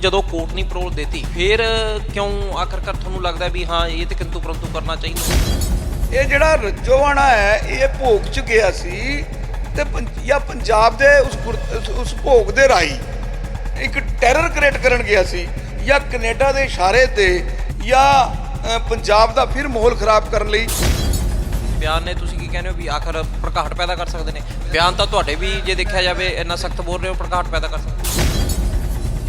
ਜਦੋਂ ਕੋਰਟ ਨੇ ਪਰੋਲ ਦਿੱਤੀ ਫਿਰ ਕਿਉਂ ਆਖਰਕਾਰ ਤੁਹਾਨੂੰ ਲੱਗਦਾ ਵੀ ਹਾਂ ਇਹ ਤੇ ਕਿੰਤੂ ਪਰੰਤੂ ਕਰਨਾ ਚਾਹੀਦਾ? ਇਹ ਜਿਹੜਾ ਰੱਜੋਵਾਣਾ ਹੈ ਇਹ ਭੋਗ ਚ ਗਿਆ ਸੀ ਤੇ ਜਾਂ ਪੰਜਾਬ ਦੇ ਉਸ ਉਸ- ਭੋਗ ਦੇ ਰਾਈ ਇੱਕ ਟੈਰਰ ਕ੍ਰੀਏਟ ਕਰਨ ਗਿਆ ਸੀ ਜਾਂ ਕੈਨੇਡਾ ਦੇ ਇਸ਼ਾਰੇ ਤੇ ਜਾਂ ਪੰਜਾਬ ਦਾ ਫਿਰ ਮਾਹੌਲ ਖਰਾਬ ਕਰਨ ਲਈ। ਬਿਆਨ ਨੇ ਤੁਸੀਂ ਕੀ ਕਹਿੰਦੇ ਹੋ ਵੀ ਆਖਰ ਪ੍ਰਕਾਟ ਪੈਦਾ ਕਰ ਸਕਦੇ ਨੇ? ਬਿਆਨ ਤਾਂ ਤੁਹਾਡੇ ਵੀ ਜੇ ਦੇਖਿਆ ਜਾਵੇ ਇੰਨਾ ਸਖਤ ਬੋਲ ਰਹੇ ਹੋ ਪ੍ਰਕਾਟ ਪੈਦਾ ਕਰ ਸਕਦੇ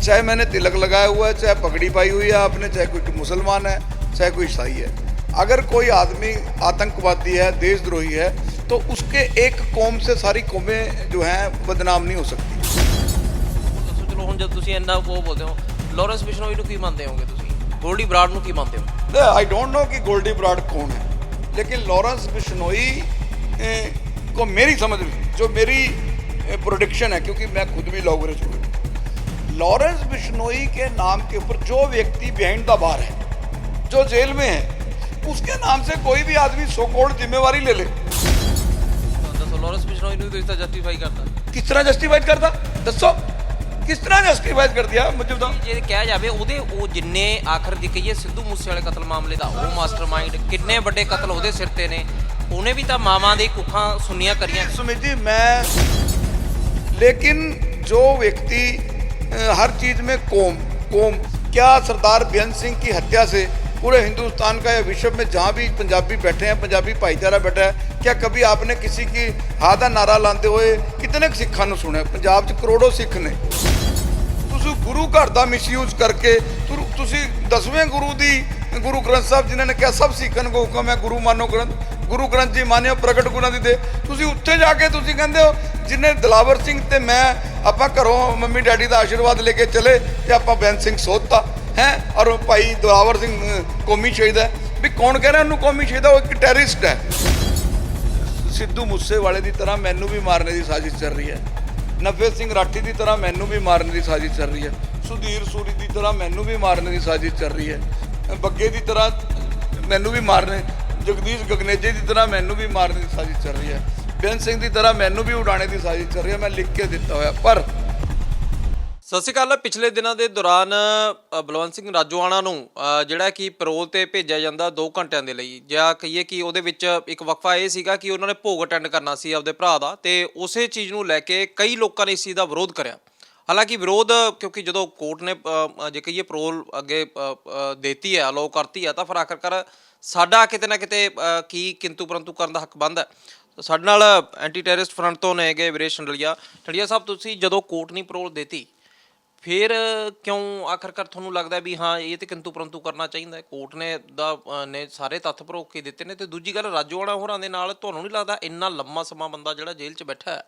चाहे मैंने तिलक लगाया हुआ है चाहे पगड़ी पाई हुई है आपने चाहे कोई मुसलमान है चाहे कोई ईसाई है अगर कोई आदमी आतंकवादी है देशद्रोही है तो उसके एक कौम से सारी कौमें जो हैं बदनाम नहीं हो सकती ਦੱਸੋ ਚਲੋ ਹੁਣ ਜਦ ਤੁਸੀਂ ਇੰਨਾ ਉਹ ਬੋਲਦੇ ਹੋ ਲਾਰੈਂਸ ਬਿਸ਼ਨੋਈ ਨੂੰ ਕੀ ਮੰਨਦੇ ਹੋਗੇ ਤੁਸੀਂ ਗੋਲਡੀ ਬਰਾਡ ਨੂੰ ਕੀ ਮੰਨਦੇ ਹੋ आई डोंट नो कि गोल्डी ब्राड कौन है लेकिन लॉरेंस बिश्नोई ए, को मेरी समझ में जो मेरी प्रोडिक्शन है क्योंकि मैं खुद भी लॉ ग्रेजुएट हूँ लॉरेंस बिश्नोई के नाम के ऊपर जो व्यक्ति बिहाइंड द बार है जो जेल में है उसके नाम से कोई भी आदमी सो कोल्ड जिम्मेवारी ले ले ਦੱਸੋ ਲਾਰੈਂਸ ਬਿਸ਼ਨੋਈ ਨੂੰ ਤੁਸੀਂ ਤਾਂ ਜਸਟੀਫਾਈ ਕਰਤਾ किस तरह जस्टिफाइड करता दसो किस तरह जस्टिफाइड कर दिया मुझे बताओ ਜੇ ਕਿਹਾ ਜਾਵੇ ਉਹਦੇ ਉਹ ਜਿੰਨੇ ਆਖਰ ਦੀ ਕਹੀਏ ਸਿੱਧੂ ਮੂਸੇ ਵਾਲੇ ਕਤਲ ਮਾਮਲੇ ਦਾ ਉਹ ਮਾਸਟਰਮਾਈਂਡ ਕਿੰਨੇ ਵੱਡੇ ਕਤਲ ਉਹਦੇ ਸਿਰ ਤੇ ਨੇ ਉਹਨੇ ਵੀ ਤਾਂ ਮਾਵਾਂ ਦੇ ਕੁੱਖਾਂ ਸੁਣੀਆਂ ਕਰੀਆਂ ਨੇ। सुमित जी मैं लेकिन जो व्यक्ति अ, हर चीज में कोम कोम क्या सरदार बेअंत सिंह की हत्या से पूरे हिंदुस्तान का या विश्व में जहाँ भी पंजाबी बैठे हैं पंजाबी भाईचारा बैठा है क्या कभी आपने किसी की हा ਦਾ ਨਾਰਾ ਲਾਉਂਦੇ ਹੋਏ ਕਿਤਨੇ ਕੁ ਸਿੱਖਾਂ ਨੂੰ ਸੁਣਿਆ ਪੰਜਾਬ 'ਚ ਕਰੋੜੋ ਸਿੱਖ ਨੇ ਤੁਸੀਂ ਗੁਰੂ ਘਰ ਦਾ ਮਿਸਯੂਜ਼ ਕਰਕੇ ਤੁਰ- ਤੁਸੀਂ ਦਸਵੇਂ ਗੁਰੂ ਦੀ ਗੁਰੂ ਗ੍ਰੰਥ ਸਾਹਿਬ ਜਿਨ੍ਹਾਂ ਨੇ ਕਿਹਾ ਸਭ ਸਿੱਖਣ ਕੋ ਹੁਕਮ ਹੈ ਗੁਰੂ ਮਾਨੋ ਗ੍ਰੰਥ ਗੁਰੂ ਗ੍ਰੰਥ ਜੀ ਮਾਨਿਓ ਪ੍ਰਗਟ ਗੁਰਾਂ ਦੀ ਦੇ। ਤੁਸੀਂ ਉੱਥੇ ਜਾ ਕੇ ਤੁਸੀਂ ਕਹਿੰਦੇ ਹੋ, ਜਿਨੇ ਦਲਾਵਰ ਸਿੰਘ ਤੇ ਮੈਂ, ਆਪਾਂ ਘਰੋਂ ਮੰਮੀ ਡੈਡੀ ਦਾ ਆਸ਼ੀਰਵਾਦ ਲੈ ਕੇ ਚਲੇ ਤੇ ਆਪਾਂ ਬੈਂਤ ਸਿੰਘ ਸੋਧਤਾ। ਹੈ? ਔਰ ਭਾਈ ਦਲਾਵਰ ਸਿੰਘ ਕੌਮੀ ਸ਼ਹੀਦ ਹੈ। ਵੀ ਕੌਣ ਕਹਿ ਰਿਹਾ ਉਹਨੂੰ ਕੌਮੀ ਸ਼ਹੀਦ ਹੈ? ਉਹ ਇੱਕ ਟੈਰਰਿਸਟ ਹੈ। ਸਿੱਧੂ ਮੂਸੇਵਾਲੇ ਦੀ ਤਰ੍ਹਾਂ ਮੈਨੂੰ ਵੀ ਮਾਰਨੇ ਦੀ ਸਾਜ਼ਿਸ਼ ਚੱਲ ਰਹੀ ਹੈ। ਨਵਜੋਤ ਸਿੰਘ ਰਾਠੀ ਦੀ ਤਰ੍ਹਾਂ ਮੈਨੂੰ ਵੀ ਮਾਰਨ ਦੀ ਸਾਜ਼ਿਸ਼ ਚੱਲ ਰਹੀ ਹੈ। ਸੁਧੀਰ ਸੂਰੀ ਦੀ ਤਰ੍ਹਾਂ ਮੈਨੂੰ ਵੀ ਮਾਰਨ ਦੀ ਸਾਜ਼ਿਸ਼ ਚੱਲ ਰਹੀ ਹੈ। ਬੱਗੇ ਦੀ ਤਰ੍ਹਾਂ ਮੈਨੂੰ ਵੀ ਮਾਰਨੇ ਜਗਦੀਸ਼ ਗਗਨੇਜੇ ਦੀ ਤਰ੍ਹਾਂ ਮੈਨੂੰ ਵੀ ਮਾਰਨ ਦੀ ਸਾਜ਼ਿਸ਼ ਚੱਲ ਰਹੀ ਹੈ। ਬੇਅੰਤ ਸਿੰਘ ਦੀ ਤਰ੍ਹਾਂ ਮੈਨੂੰ ਵੀ ਉਡਾਣੇ ਦੀ ਸਾਜ਼ਿਸ਼ ਚੱਲ ਰਹੀ ਹੈ। ਮੈਂ ਲਿਖ ਕੇ ਦਿੱਤਾ ਹੋਇਆ, ਪਰ ਸਤਿ ਸ਼੍ਰੀ ਅਕਾਲ। ਪਿਛਲੇ ਦਿਨਾਂ ਦੇ ਦੌਰਾਨ ਬਲਵੰਤ ਸਿੰਘ ਰਾਜੋਆਣਾ ਨੂੰ ਜਿਹੜਾ ਕਿ ਪੈਰੋਲ ਤੇ ਭੇਜਿਆ ਜਾਂਦਾ 2 ਘੰਟਿਆਂ ਦੇ ਲਈ। ਜਾਂ ਕਹੀਏ ਕਿ ਉਹਦੇ ਵਿੱਚ ਇੱਕ ਵਕਫਾ ਇਹ ਸੀਗਾ ਕਿ ਉਹਨਾਂ ਨੇ ਭੋਗ ਅਟੈਂਡ ਕਰਨਾ ਸੀ ਆਪਦੇ ਭਰਾ ਦਾ ਤੇ ਉਸੇ ਚੀਜ਼ ਨੂੰ ਲੈ ਕੇ ਕਈ ਲੋਕਾਂ ਨੇ ਇਸ ਚੀਜ਼ ਦਾ ਵਿਰੋਧ ਕਰਿਆ। ਹਾਲਾਂਕਿ ਵਿਰੋਧ ਕਿਉਂਕਿ ਜਦੋਂ ਕੋਰਟ ਨੇ ਅ, ਜੇ ਕਹੀਏ ਪਰੋਲ ਅੱਗੇ ਅ, ਅ, ਦੇਤੀ ਹੈ ਅਲੋ ਕਰਤੀ ਹੈ ਤਾਂ ਫਿਰ ਆਖਰਕਾਰ ਸਾਡਾ ਕਿਤੇ ਨਾ ਕਿਤੇ ਅ, ਕੀ ਕਿੰਤੂ ਪਰੰਤੂ ਕਰਨ ਦਾ ਹੱਕ ਬਣਦਾ ਹੈ। ਸਾਡੇ ਨਾਲ ਐਂਟੀ ਟੈਰਰਿਸਟ ਫਰੰਟ ਤੋਂ ਨੇਗੇ ਹੈਗੇ ਵੀਰੇਸ਼ ਛੰਡਲੀਆ। ਛੰਡਲੀਆ ਸਾਹਿਬ ਤੁਸੀਂ ਜਦੋਂ ਕੋਰਟ ਨੇ ਪਰੋਲ ਦੇਤੀ ਫਿਰ ਕਿਉਂ ਆਖਰਕਾਰ ਤੁਹਾਨੂੰ ਲੱਗਦਾ ਵੀ ਹਾਂ ਇਹ ਤੇ ਕਿੰਤੂ ਪਰੰਤੂ ਕਰਨਾ ਚਾਹੀਦਾ ਹੈ? ਕੋਰਟ ਨੇ ਦਾ ਅ, ਨੇ ਸਾਰੇ ਤੱਥ ਭਰੋਕ ਕੇ ਦਿੱਤੇ ਨੇ। ਤੇ ਦੂਜੀ ਗੱਲ ਰਾਜੋਆਣਾ ਹੋਰਾਂ ਦੇ ਨਾਲ ਤੁਹਾਨੂੰ ਨਹੀਂ ਲੱਗਦਾ ਇੰਨਾ ਲੰਮਾ ਸਮਾਂ ਬੰਦਾ ਜਿਹੜਾ ਜੇਲ੍ਹ 'ਚ ਬੈਠਾ ਹੈ?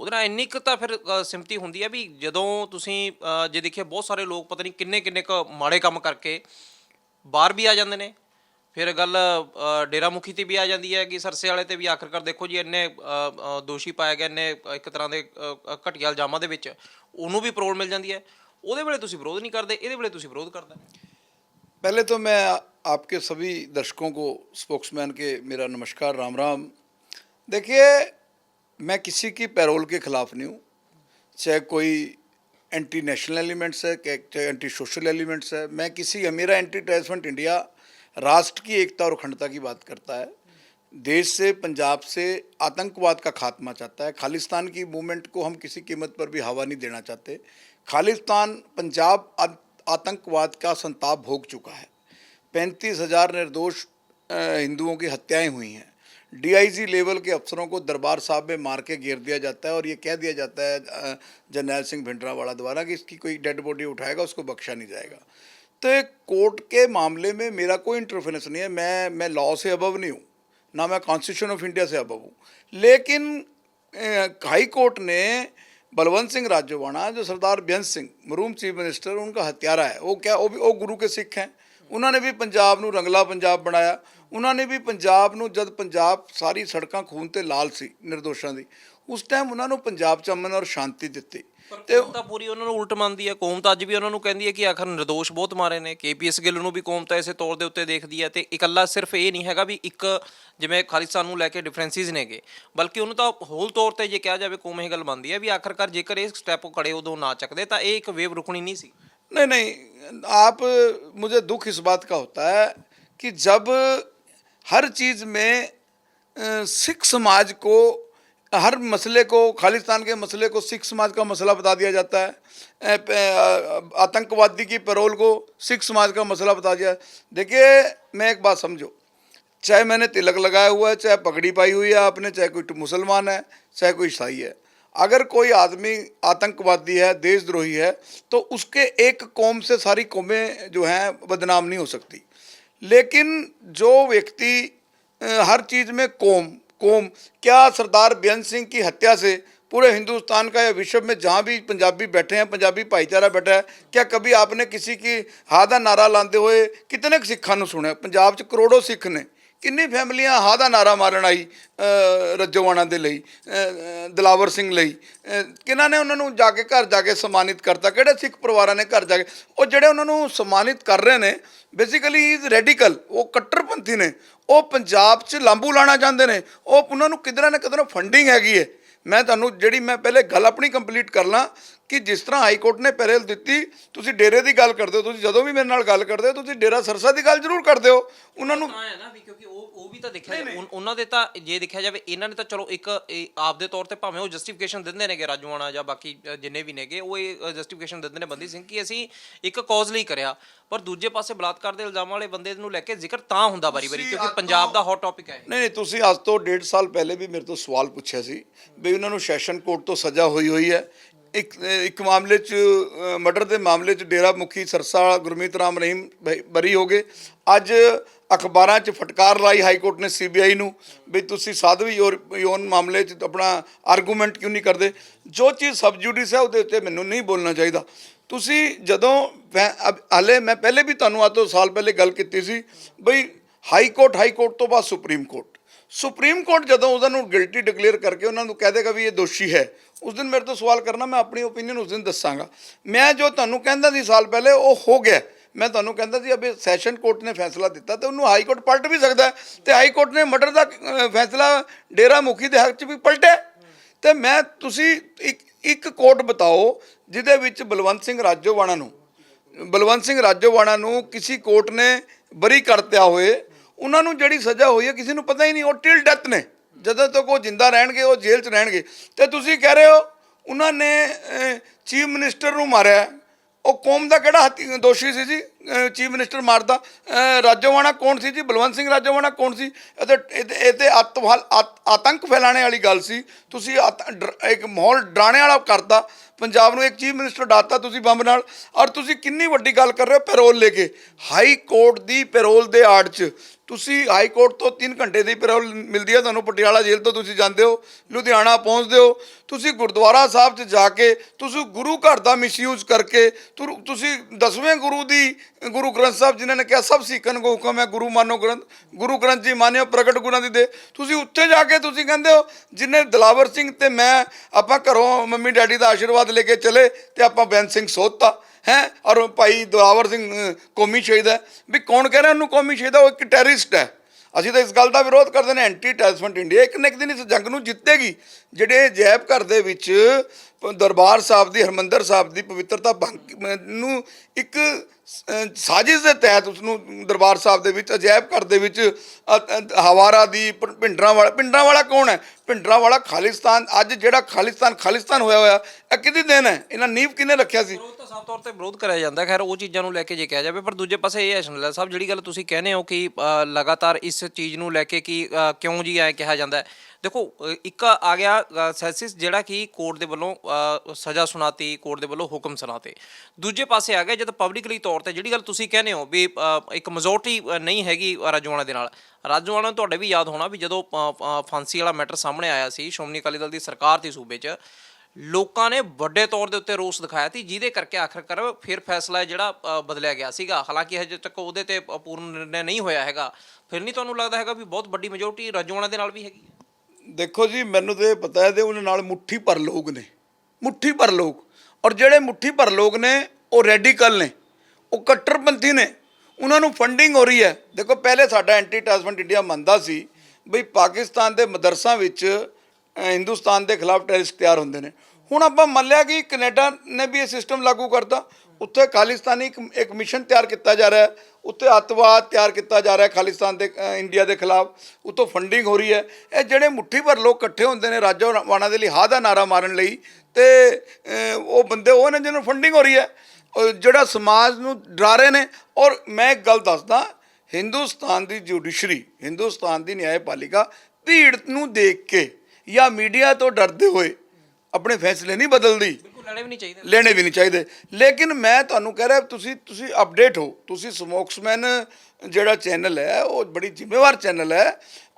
ਉਹਦੇ ਨਾਲ ਇੰਨੀ ਕੁ ਤਾਂ ਫਿਰ ਅ, ਸਿੰਪਤੀ ਹੁੰਦੀ ਹੈ ਵੀ ਜਦੋਂ ਤੁਸੀਂ ਅ, ਜੇ ਦੇਖਿਆ ਬਹੁਤ ਸਾਰੇ ਲੋਕ ਪਤਾ ਨਹੀਂ ਕਿੰਨੇ ਕਿੰਨੇ ਕੁ ਮਾੜੇ ਕੰਮ ਕਰਕੇ ਬਾਹਰ ਵੀ ਆ ਜਾਂਦੇ ਨੇ ਫਿਰ ਗੱਲ ਅ, ਡੇਰਾ ਮੁਖੀ ਤੇ ਵੀ ਆ ਜਾਂਦੀ ਹੈ ਕਿ ਸਰਸੇ ਵਾਲੇ ਤੇ ਵੀ ਆਖਰਕਾਰ ਦੇਖੋ ਜੀ ਇੰਨੇ ਅ, ਅ, ਦੋਸ਼ੀ ਪਾਏ ਗਏ ਨੇ ਇੱਕ ਤਰ੍ਹਾਂ ਦੇ ਅ, ਅ, ਘਟੀਆ ਇਲਜ਼ਾਮਾਂ ਦੇ ਵਿੱਚ ਉਹਨੂੰ ਵੀ ਪਰੋਲ ਮਿਲ ਜਾਂਦੀ ਹੈ ਉਹਦੇ ਵੇਲੇ ਤੁਸੀਂ ਵਿਰੋਧ ਨਹੀਂ ਕਰਦੇ ਇਹਦੇ ਵੇਲੇ ਤੁਸੀਂ ਵਿਰੋਧ ਕਰਦੇ पहले तो मैं आपके सभी दर्शकों को स्पोक्समैन के मेरा नमस्कार राम राम देखिए मैं किसी की पैरोल के खिलाफ नहीं हूँ। चाहे कोई एंटी नेशनल एलिमेंट्स है, चाहे एंटी सोशल एलिमेंट्स है, मैं किसी, मेरा एंटी टेररिस्टमेंट इंडिया राष्ट्र की एकता और अखंडता की बात करता है। देश से, पंजाब से आतंकवाद का खात्मा चाहता है। खालिस्तान की मूवमेंट को हम किसी कीमत पर भी हवा नहीं देना चाहते। खालिस्तान, पंजाब आतंकवाद का संताप भोग चुका है। पैंतीस हज़ार निर्दोष हिंदुओं की हत्याएँ हुई हैं। डीआईजी लेवल के अफसरों को दरबार साहब में मार के घेर दिया जाता है और ये कह दिया जाता है अ, जरनैल सिंह भिंडरावाला द्वारा कि इसकी कोई डेड बॉडी उठाएगा उसको बख्शा नहीं जाएगा तो ये कोर्ट के मामले में मेरा कोई इंटरफेरेंस नहीं है मैं मैं लॉ से अबव नहीं हूँ ना मैं कॉन्स्टिट्यूशन ऑफ इंडिया से अबव हूँ लेकिन अ, हाई कोर्ट ने बलवंत सिंह राजोवाणा जो सरदार बेअंत सिंह मरूम चीफ मिनिस्टर उनका हत्यारा है वो क्या वो भी वो गुरु के सिख हैं ਉਹਨਾਂ ਨੇ ਵੀ ਪੰਜਾਬ ਨੂੰ ਰੰਗਲਾ ਪੰਜਾਬ ਬਣਾਇਆ ਉਹਨਾਂ ਨੇ ਵੀ ਪੰਜਾਬ ਨੂੰ ਜਦ ਪੰਜਾਬ ਸਾਰੀ ਸੜਕਾਂ ਖੂਨ ਤੇ ਲਾਲ ਸੀ ਨਿਰਦੋਸ਼ਾਂ ਦੀ ਉਸ ਟਾਈਮ ਉਹਨਾਂ ਨੂੰ ਪੰਜਾਬ ਚ ਅਮਨ ਔਰ ਸ਼ਾਂਤੀ ਦਿੱਤੀ ਤੇ ਕੌਮ ਤਾਂ ਪੂਰੀ ਉਹਨਾਂ ਨੂੰ ਉਲਟ ਮੰਨਦੀ ਹੈ ਕੌਮ ਤਾਂ ਅੱਜ ਵੀ ਉਹਨਾਂ ਨੂੰ ਕਹਿੰਦੀ ਹੈ ਕਿ ਆਖਰ ਨਿਰਦੋਸ਼ ਬਹੁਤ ਮਾਰੇ ਨੇ ਕੇਪੀਐਸ ਗਿੱਲ ਨੂੰ ਵੀ ਕੌਮ ਤਾਂ ਇਸੇ ਤੌਰ ਦੇ ਉੱਤੇ ਦੇਖਦੀ ਹੈ ਤੇ ਇਕੱਲਾ ਸਿਰਫ ਇਹ ਨਹੀਂ ਹੈਗਾ ਵੀ ਇੱਕ ਜਿਵੇਂ ਖਾਲਿਸਤਾਨ ਨੂੰ ਲੈ ਕੇ ਡਿਫਰੈਂਸਿਸ ਨੇਗੇ ਬਲਕਿ ਉਹਨੂੰ ਤਾਂ ਹੋਲ ਤੌਰ ਤੇ ਜੇ ਕਿਹਾ ਜਾਵੇ ਕੌਮ ਇਹ ਗੱਲ ਮੰਨਦੀ ਹੈ ਵੀ ਆਖਰਕਾਰ ਜੇਕਰ ਇਹ ਸਟੈਪ ਕੜੇ ਉਦੋਂ ਨਾ ਚੱਕਦੇ ਤਾਂ ਇਹ ਇੱਕ ਵੇਵ ਰੁਕਣੀ ਨਹੀਂ ਸੀ नहीं नहीं आप मुझे दुख इस बात का होता है कि जब हर चीज़ में सिख समाज को, हर मसले को, खालिस्तान के मसले को सिख समाज का मसला बता दिया जाता है। आतंकवादी की पैरोल को सिख समाज का मसला बता दिया। देखिए, मैं एक बात समझो, चाहे मैंने तिलक लगाया हुआ है, चाहे पगड़ी पाई हुई है आपने, चाहे कोई मुसलमान है, चाहे कोई ईसाई है। अगर कोई आदमी आतंकवादी है, देशद्रोही है तो उसके एक कौम से सारी कौमें जो हैं बदनाम नहीं हो सकती। लेकिन जो व्यक्ति अ, हर चीज़ में कौम कौम क्या सरदार बेअंत सिंह की हत्या से पूरे हिंदुस्तान का या विश्व में जहाँ भी पंजाबी बैठे हैं पंजाबी भाईचारा बैठा है क्या कभी आपने किसी की हा ਦਾ ਨਾਰਾ ਲਾਉਂਦੇ ਹੋਏ ਕਿਤਨੇ ਕੁ ਸਿੱਖਾਂ ਨੂੰ ਸੁਣਿਆ ਪੰਜਾਬ 'ਚ ਕਰੋੜੋ ਸਿੱਖ ਨੇ ਕਿੰਨੀ ਫੈਮਲੀਆਂ ਹਾਂ ਦਾ ਨਾਰਾ ਮਾਰਨ ਆਈ ਅ, ਰੱਜੋਵਾਣਾ ਦੇ ਲਈ ਦਲਾਵਰ ਸਿੰਘ ਲਈ? ਅ, ਕਿਹਨਾਂ ਨੇ ਉਹਨਾਂ ਨੂੰ ਜਾ ਕੇ ਘਰ ਜਾ ਕੇ ਸਨਮਾਨਿਤ ਕਰਤਾ? ਕਿਹੜੇ ਸਿੱਖ ਪਰਿਵਾਰਾਂ ਨੇ ਘਰ ਜਾ ਕੇ? ਉਹ ਜਿਹੜੇ ਉਹਨਾਂ ਨੂੰ ਸਨਮਾਨਿਤ ਕਰ ਰਹੇ ਨੇ ਬੇਸਿਕਲੀ ਇਜ਼ ਰੈਡੀਕਲ ਉਹ ਕੱਟਰਪੰਥੀ ਨੇ। ਉਹ ਪੰਜਾਬ 'ਚ ਲਾਂਬੂ ਲਾਣਾ ਚਾਹੁੰਦੇ ਨੇ। ਉਹ ਉਹਨਾਂ ਨੂੰ ਕਿਧਰੇ ਨਾ ਕਿਧਰੋਂ ਫੰਡਿੰਗ ਹੈਗੀ ਹੈ ਮੈਂ ਤੁਹਾਨੂੰ ਜਿਹੜੀ ਮੈਂ ਪਹਿਲੇ ਗੱਲ ਆਪਣੀ ਕੰਪਲੀਟ ਕਰ ਲਾਂ ਕਿ ਜਿਸ ਤਰ੍ਹਾਂ ਹਾਈ ਕੋਰਟ ਨੇ ਪਹਿਲ ਦਿੱਤੀ ਤੁਸੀਂ ਡੇਰੇ ਦੀ ਗੱਲ ਕਰਦੇ ਹੋ ਤੁਸੀਂ ਜਦੋਂ ਵੀ ਮੇਰੇ ਨਾਲ ਗੱਲ ਕਰਦੇ ਹੋ ਤੁਸੀਂ ਡੇਰਾ ਸਰਸਾ ਦੀ ਗੱਲ ਜ਼ਰੂਰ ਕਰਦੇ ਹੋ। ਉਹਨਾਂ ਨੂੰ ਹੈ ਨਾ ਵੀ ਕਿਉਂਕਿ ਉਹ ਉਹ ਵੀ ਤਾਂ ਦੇਖਿਆ ਉਹਨਾਂ ਦੇ ਤਾਂ ਜੇ ਦੇਖਿਆ ਜਾਵੇ ਇਹਨਾਂ ਨੇ ਤਾਂ ਚਲੋ ਇੱਕ ਆਪਦੇ ਤੌਰ ਤੇ ਭਾਵੇਂ ਉਹ ਜਸਟੀਫਿਕੇਸ਼ਨ ਦਿੰਦੇ ਨੇਗੇ ਰਾਜੂਆਣਾ ਜਾਂ ਬਾਕੀ ਜਿੰਨੇ ਵੀ ਨੇਗੇ ਉਹ ਇਹ ਜਸਟੀਫਿਕੇਸ਼ਨ ਦਿੰਦੇ ਨੇ ਬੰਦੀ ਸਿੰਘ ਕਿ ਅਸੀਂ ਇੱਕ ਕਾਜ਼ ਲਈ ਕਰਿਆ। ਪਰ ਦੂਜੇ ਪਾਸੇ ਬਲਾਤਕਾਰ ਦੇ ਇਲਜ਼ਾਮਾਂ ਵਾਲੇ ਬੰਦੇ ਨੂੰ ਲੈ ਕੇ ਜ਼ਿਕਰ ਤਾਂ ਹੁੰਦਾ ਤੁਸੀਂ ਕਿਉਂਕਿ ਪੰਜਾਬ ਦਾ ਹੌਟ ਟੌਪਿਕ ਹੈ ਇਹ। ਨਹੀਂ ਨਹੀਂ ਤੁਸੀਂ ਅੱਜ ਤੋਂ ਡੇਢ ਸਾਲ ਪਹਿਲੇ ਵੀ ਮੇਰੇ ਤੋਂ ਸਵਾਲ ਪੁੱਛਿਆ ਸੀ ਵੀ ਉਹਨਾਂ ਨੂੰ ਸੈਸ਼ਨ ਕੋਰਟ ਤੋਂ ਸਜ਼ਾ ਹੋਈ ਹੋਈ ਹੈ। ਇੱਕ ਇੱਕ ਮਾਮਲੇ 'ਚ ਮਰਡਰ ਦੇ ਮਾਮਲੇ 'ਚ ਡੇਰਾ ਮੁਖੀ ਸਰਸਾ ਗੁਰਮੀਤ ਰਾਮ ਰਹੀਮ ਬ- ਬਰੀ ਹੋ ਗਏ। ਅੱਜ ਅਖਬਾਰਾਂ 'ਚ ਫਟਕਾਰ ਲਾਈ ਹਾਈ ਕੋਰਟ ਨੇ ਸੀਬੀਆਈ ਨੂੰ ਵੀ ਤੁਸੀਂ ਸਾਧਵੀ ਯੋਰ- ਯੋਨ ਮਾਮਲੇ 'ਚ ਆਪਣਾ ਆਰਗੂਮੈਂਟ ਕਿਉਂ ਨਹੀਂ ਕਰਦੇ? ਜੋ ਚੀਜ਼ ਸਬ ਜੁਡਿਸ ਹੈ, ਉਹਦੇ ਉੱਤੇ ਮੈਨੂੰ ਨਹੀਂ ਬੋਲਣਾ ਚਾਹੀਦਾ। ਤੁਸੀਂ ਜਦੋਂ ਮੈਂ- ਹਾਲੇ ਮੈਂ ਪਹਿਲੇ ਵੀ ਤੁਹਾਨੂੰ ਅੱਜ ਤੋਂ ਸਾਲ ਪਹਿਲੇ ਗੱਲ ਕੀਤੀ ਸੀ ਬਈ ਹਾਈ ਕੋਰਟ ਹਾਈ ਕੋਰਟ ਤੋਂ ਬਾਅਦ ਸੁਪਰੀਮ ਕੋਰਟ। ਸੁਪਰੀਮ ਕੋਰਟ ਜਦੋਂ ਉਹਨਾਂ ਨੂੰ ਗਿਲਟੀ ਡਿਕਲੇਅਰ ਕਰਕੇ ਉਹਨਾਂ ਨੂੰ ਕਹਿ ਦੇਗਾ ਵੀ ਇਹ ਦੋਸ਼ੀ ਹੈ ਉਸ ਦਿਨ ਮੇਰੇ ਤੋਂ ਸਵਾਲ ਕਰਨਾ, ਮੈਂ ਆਪਣੀ ਓਪੀਨੀਅਨ ਉਸ ਦਿਨ ਦੱਸਾਂਗਾ। ਮੈਂ ਜੋ ਤੁਹਾਨੂੰ ਕਹਿੰਦਾ ਸੀ ਸਾਲ ਪਹਿਲੇ, ਉਹ ਹੋ ਗਿਆ। ਮੈਂ ਤੁਹਾਨੂੰ ਕਹਿੰਦਾ ਸੀ, ਅਬੇ ਸੈਸ਼ਨ ਕੋਰਟ ਨੇ ਫੈਸਲਾ ਦਿੱਤਾ ਤੇ ਉਹਨੂੰ ਹਾਈ ਕੋਰਟ ਪਲਟ ਵੀ ਸਕਦਾ ਹੈ। ਤੇ ਹਾਈ ਕੋਰਟ ਨੇ ਮਰਡਰ ਦਾ ਫੈਸਲਾ ਡੇਰਾ ਮੁਖੀ ਦੇ ਹੱਕ 'ਚ ਵੀ ਪਲਟਿਆ। ਤੇ ਮੈਂ, ਤੁਸੀਂ ਇੱਕ ਇੱਕ ਕੋਰਟ ਬਤਾਓ, ਜਿਹਦੇ ਵਿੱਚ ਬਲਵੰਤ ਸਿੰਘ ਰਾਜੋਵਾਣਾ ਨੂੰ, ਬਲਵੰਤ ਸਿੰਘ ਰਾਜੋਵਾਣਾ ਨੂੰ ਕਿਸੇ ਕੋਰਟ ਨੇ ਬਰੀ ਕਰਤਿਆ ਹੋਏ। ਉਹਨਾਂ ਨੂੰ ਜਿਹੜੀ ਸਜ਼ਾ ਹੋਈ ਹੈ, ਕਿਸੇ ਨੂੰ ਪਤਾ ਹੀ ਨਹੀਂ, ਉਹ ਟਿਲ ਡੈਥ ਨੇ। ਜਦੋਂ ਤੱਕ ਉਹ ਜਿੰਦਾ ਰਹਿਣਗੇ, ਉਹ ਜੇਲ੍ਹ 'ਚ ਰਹਿਣਗੇ। ਤੇ ਤੁਸੀਂ ਕਹਿ ਰਹੇ ਹੋ, ਉਹਨਾਂ ਨੇ ਚੀਫ ਮਿਨਿਸਟਰ ਨੂੰ ਮਾਰਿਆ। ਉਹ ਕੌਮ ਦਾ ਕਿਹੜਾ ਹੱਤੀ ਦੋਸ਼ੀ ਸੀ ਜੀ? ਚੀਫ ਮਿਨਿਸਟਰ ਮਾਰਦਾ। ਅਹ, ਰਾਜੋਵਾਣਾ ਕੌਣ ਸੀ ਜੀ? ਬਲਵੰਤ ਸਿੰਘ ਰਾਜੋਵਾਣਾ ਕੌਣ ਸੀ? ਇਹ ਤੇ ਇਹ ਤੇ- ਆਤੰਕ ਫੈਲਾਣੇ ਵਾਲੀ ਗੱਲ ਸੀ। ਤੁਸੀਂ ਆਤ- ਡਰ- ਇੱਕ ਮਾਹੌਲ ਡਰਾਣੇ ਵਾਲਾ ਕਰਤਾ ਪੰਜਾਬ ਨੂੰ ਇੱਕ ਚੀਫ ਮਿਨਿਸਟਰ ਡਾਤਾ ਤੁਸੀਂ ਬੰਬ ਨਾਲ। ਔਰ ਤੁਸੀਂ ਕਿੰਨੀ ਵੱਡੀ ਗੱਲ ਕਰ ਰਹੇ ਹੋ ਪੈਰੋਲ ਲੈ ਕੇ? ਹਾਈ ਕੋਰਟ ਦੀ ਪੈਰੋਲ ਦੇ ਆੜ 'ਚ। ਤੁਸੀਂ ਹਾਈ ਕੋਰਟ ਤੋਂ 3 ਘੰਟੇ ਦੀ ਪੈਰੋਲ ਮਿਲਦੀ ਹੈ। ਤੁਹਾਨੂੰ ਪਟਿਆਲਾ ਜੇਲ੍ਹ ਤੋਂ ਤੁਸੀਂ ਜਾਂਦੇ ਹੋ। ਲੁਧਿਆਣਾ ਪਹੁੰਚਦੇ ਹੋ। ਤੁਸੀਂ ਗੁਰਦੁਆਰਾ ਸਾਹਿਬ 'ਚ ਜਾ ਕੇ ਤੁਸੀਂ ਗੁਰੂ ਘਰ ਦਾ ਮਿਸਯੂਜ਼ ਕਰਕੇ ਤੁਸੀਂ ਦਸਵੇਂ ਗੁਰੂ ਦੀ ਗੁਰੂ ਗ੍ਰੰਥ ਸਾਹਿਬ ਜਿਨ੍ਹਾਂ ਨੇ ਕਿਹਾ, ਸਭ ਸਿੱਖਣ ਕੋ ਹੁਕਮ ਹੈ ਗੁਰੂ ਮਾਨੋ ਗ੍ਰੰਥ, ਗੁਰੂ ਗ੍ਰੰਥ ਜੀ ਮਾਨਿਓ ਪ੍ਰਗਟ ਗੁਰਾਂ ਦੀ ਦੇ। ਤੁਸੀਂ ਉੱਥੇ ਜਾ ਕੇ ਤੁਸੀਂ ਕਹਿੰਦੇ ਹੋ, ਜਿਨੇ ਦਲਾਵਰ ਸਿੰਘ ਤੇ ਮੈਂ, ਆਪਾਂ ਘਰੋਂ ਮੰਮੀ ਡੈਡੀ ਦਾ ਆਸ਼ੀਰਵਾਦ ਲੈ ਕੇ ਚਲੇ ਤੇ ਆਪਾਂ ਬੈਂਸ ਸਿੰਘ ਸੋਧਤਾ, ਹੈ? ਔਰ ਭਾਈ ਦਲਾਵਰ ਸਿੰਘ ਕੌਮੀ ਸ਼ਹੀਦ ਹੈ। ਵੀ ਕੌਣ ਕਹਿ ਰਿਹਾ ਉਹਨੂੰ ਕੌਮੀ ਸ਼ਹੀਦ ਹੈ? ਉਹ ਇੱਕ ਟੈਰਰਿਸਟ ਹੈ। ਅਸੀਂ ਤਾਂ ਇਸ ਗੱਲ ਦਾ ਵਿਰੋਧ ਕਰਦੇ ਨੇ ਐਂਟੀ ਟੈਰਰਿਸਟ ਇੰਡੀਆ ਇੱਕ ਨਾ ਇੱਕ ਦਿਨ ਇਸ ਜੰਗ ਨੂੰ ਜਿੱਤੇਗੀ। ਜਿਹੜੇ ਜੈਬ ਘਰ ਦੇ ਵਿੱਚ ਦਰਬਾਰ ਸਾਹਿਬ ਦੀ, ਹਰਮੰਦਰ ਸਾਹਿਬ ਦੀ ਪਵਿੱਤਰਤਾ ਭੰਗ ਨੂੰ ਇੱਕ ਸਾਜ਼ਿਸ਼ ਦੇ ਤਹਿਤ ਉਸ ਨੂੰ ਦਰਬਾਰ ਸਾਹਿਬ ਦੇ ਵਿੱਚ, ਅਜਾਇਬ ਘਰ ਦੇ ਵਿੱਚ ਹਵਾਰਾ ਦੀ ਭਿੰਡਰਾਂ ਵਾਲਾ ਭਿੰਡਰਾਂ ਵਾਲਾ ਕੌਣ ਹੈ? ਭਿੰਡਰਾਂ ਵਾਲਾ ਖਾਲਿਸਤਾਨ, ਅੱਜ ਜਿਹੜਾ ਖਾਲਿਸਤਾਨ ਖਾਲਿਸਤਾਨ ਹੋਇਆ ਹੋਇਆ, ਇਹ ਕਿਹਦੀ ਦੇਣ ਹੈ? ਇਹਨਾਂ ਨੀਂਵ ਕਿਹਨੇ ਰੱਖਿਆ ਸੀ? ਵਿਰੋਧ ਤਾਂ ਸਾਫ਼ ਤੌਰ ਤੇ ਵਿਰੋਧ ਕਰਿਆ ਜਾਂਦਾ, ਖੈਰ, ਉਹ ਚੀਜ਼ਾਂ ਨੂੰ ਲੈ ਕੇ ਜੇ ਕਿਹਾ ਜਾਵੇ, ਪਰ ਦੂਜੇ ਪਾਸੇ ਇਹ ਹੈ ਸ਼ਨਲਾ ਸਾਹਿਬ, ਜਿਹੜੀ ਗੱਲ ਤੁਸੀਂ ਕਹਿੰਦੇ ਹੋ ਕਿ ਲਗਾਤਾਰ ਇਸ ਚੀਜ਼ ਨੂੰ ਲੈ ਕੇ ਕਿ ਕਿਉਂ ਜੀ ਐ ਕਿਹਾ ਜਾਂਦਾ ਦੇਖੋ ਇੱਕ ਆ ਗਿਆ ਅ, ਸੈਸਿਸ ਜਿਹੜਾ ਕਿ ਕੋਰਟ ਦੇ ਵੱਲੋਂ ਅ, ਸਜ਼ਾ ਸੁਣਾਤੀ ਕੋਰਟ ਦੇ ਵੱਲੋਂ ਹੁਕਮ ਸੁਣਾਤੇ। ਦੂਜੇ ਪਾਸੇ ਆ ਗਿਆ ਜਦ ਪਬਲਿਕਲੀ ਤੌਰ ਤੇ ਜਿਹੜੀ ਗੱਲ ਤੁਸੀਂ ਕਹਿੰਦੇ ਹੋ ਵੀ ਇੱਕ ਮੈਜੋਰਟੀ ਨਹੀਂ ਹੈਗੀ ਰਾਜੋਆਣਾ ਦੇ ਨਾਲ ਰਾਜੋਆਣਾ ਨੂੰ ਤੁਹਾਡੇ ਵੀ ਯਾਦ ਹੋਣਾ ਵੀ ਜਦੋਂ ਫਾਂਸੀ ਵਾਲਾ ਮੈਟਰ ਸਾਹਮਣੇ ਆਇਆ ਸੀ ਸ਼੍ਰੋਮਣੀ ਅਕਾਲੀ ਦਲ ਦੀ ਸਰਕਾਰ ਸੀ ਸੂਬੇ 'ਚ ਲੋਕਾਂ ਨੇ ਵੱਡੇ ਤੌਰ ਦੇ ਉੱਤੇ ਰੋਸ ਦਿਖਾਇਆ ਸੀ ਜਿਹਦੇ ਕਰਕੇ ਆਖਰਕਾਰ ਫਿਰ ਫੈਸਲਾ ਜਿਹੜਾ ਬਦਲਿਆ ਗਿਆ ਸੀਗਾ। ਹਾਲਾਂਕਿ ਹਜੇ ਤੱਕ ਉਹਦੇ ਤੇ ਪੂਰਨ ਨਿਰਣੈ ਨਹੀਂ ਹੋਇਆ ਹੈਗਾ। ਫਿਰ ਨਹੀਂ ਤੁਹਾਨੂੰ ਲੱਗਦਾ ਹੈਗਾ ਵੀ ਬਹੁਤ ਵੱਡੀ ਮੈਜੋਰਟੀ ਰਾਜੋਆਣਾ ਦੇ ਨਾਲ ਵੀ ਹੈਗੀ ਹੈ? ਦੇਖੋ ਜੀ, ਮੈਨੂੰ ਤੇ ਪਤਾ ਹੈ ਤੇ ਉਹਨਾਂ ਨਾਲ ਮੁੱਠੀ ਭਰ ਲੋਕ ਨੇ। ਮੁੱਠੀ ਭਰ ਲੋਕ। ਔਰ ਜਿਹੜੇ ਮੁੱਠੀ ਭਰ ਲੋਕ ਨੇ, ਉਹ ਰੈਡੀਕਲ ਨੇ। ਉਹ ਕੱਟਰਪੰਥੀ ਨੇ। ਉਹਨਾਂ ਨੂੰ ਫੰਡਿੰਗ ਹੋ ਰਹੀ ਹੈ। ਦੇਖੋ, ਪਹਿਲੇ ਸਾਡਾ ਐਂਟੀ ਟੈਰਰਿਸਟ ਇੰਡੀਆ ਮੰਨਦਾ ਸੀ ਬਈ ਪਾਕਿਸਤਾਨ ਦੇ ਮਦਰਸਾਂ ਵਿੱਚ ਹਿੰਦੁਸਤਾਨ ਦੇ ਖਿਲਾਫ ਟੈਰਰਿਸਟ ਤਿਆਰ ਹੁੰਦੇ ਨੇ। ਹੁਣ ਆਪਾਂ ਮੰਨ ਲਿਆ ਕਿ ਕੈਨੇਡਾ ਨੇ ਵੀ ਇਹ ਸਿਸਟਮ ਲਾਗੂ ਕਰਤਾ। ਉੱਥੇ ਖਾਲਿਸਤਾਨੀ ਇੱਕ ਇੱਕ ਮਿਸ਼ਨ ਤਿਆਰ ਕੀਤਾ ਜਾ ਰਿਹਾ ਹੈ। ਉੱਥੇ ਅੱਤਵਾਦ ਤਿਆਰ ਕੀਤਾ ਜਾ ਰਿਹਾ ਖਾਲਿਸਤਾਨ ਦੇ ਇੰਡੀਆ ਦੇ ਖਿਲਾਫ। ਉੱਥੋਂ ਫੰਡਿੰਗ ਹੋ ਰਹੀ ਹੈ। ਇਹ ਜਿਹੜੇ ਮੁੱਠੀ ਭਰ ਲੋਕ ਇਕੱਠੇ ਹੁੰਦੇ ਨੇ ਰਾਜਾ ਵਾਣਾ ਦੇ ਲਈ ਹਾਂ ਦਾ ਨਾਰਾ ਮਾਰਨ ਲਈ, ਤੇ ਉਹ ਬੰਦੇ ਉਹ ਨੇ ਜਿਹਨਾਂ ਫੰਡਿੰਗ ਹੋ ਰਹੀ ਹੈ। ਜਿਹੜਾ ਸਮਾਜ ਨੂੰ ਡਰਾ ਰਹੇ ਨੇ। ਔਰ ਮੈਂ ਇੱਕ ਗੱਲ ਦੱਸਦਾ, ਹਿੰਦੁਸਤਾਨ ਦੀ ਜੁਡੀਸ਼ਰੀ, ਹਿੰਦੁਸਤਾਨ ਦੀ ਨਿਆਂਪਾਲਿਕਾ ਭੀੜ ਨੂੰ ਦੇਖ ਕੇ ਜਾਂ ਮੀਡੀਆ ਤੋਂ ਡਰਦੇ ਹੋਏ ਆਪਣੇ ਫੈਸਲੇ ਨਹੀਂ ਬਦਲਦੀ। ਲੈਣੇ ਵੀ ਨਹੀਂ ਚਾਹੀਦੇ। ਲੈਣੇ ਵੀ ਨਹੀਂ ਚਾਹੀਦੇ। ਲੇਕਿਨ ਮੈਂ ਤੁਹਾਨੂੰ ਕਹਿ ਰਿਹਾ, ਤੁਸੀਂ ਤੁਸੀਂ ਅਪਡੇਟ ਹੋ। ਤੁਸੀਂ ਸਮੋਕਸਮੈਨ ਜਿਹੜਾ ਚੈਨਲ ਹੈ ਉਹ ਬੜੀ ਜ਼ਿੰਮੇਵਾਰ ਚੈਨਲ ਹੈ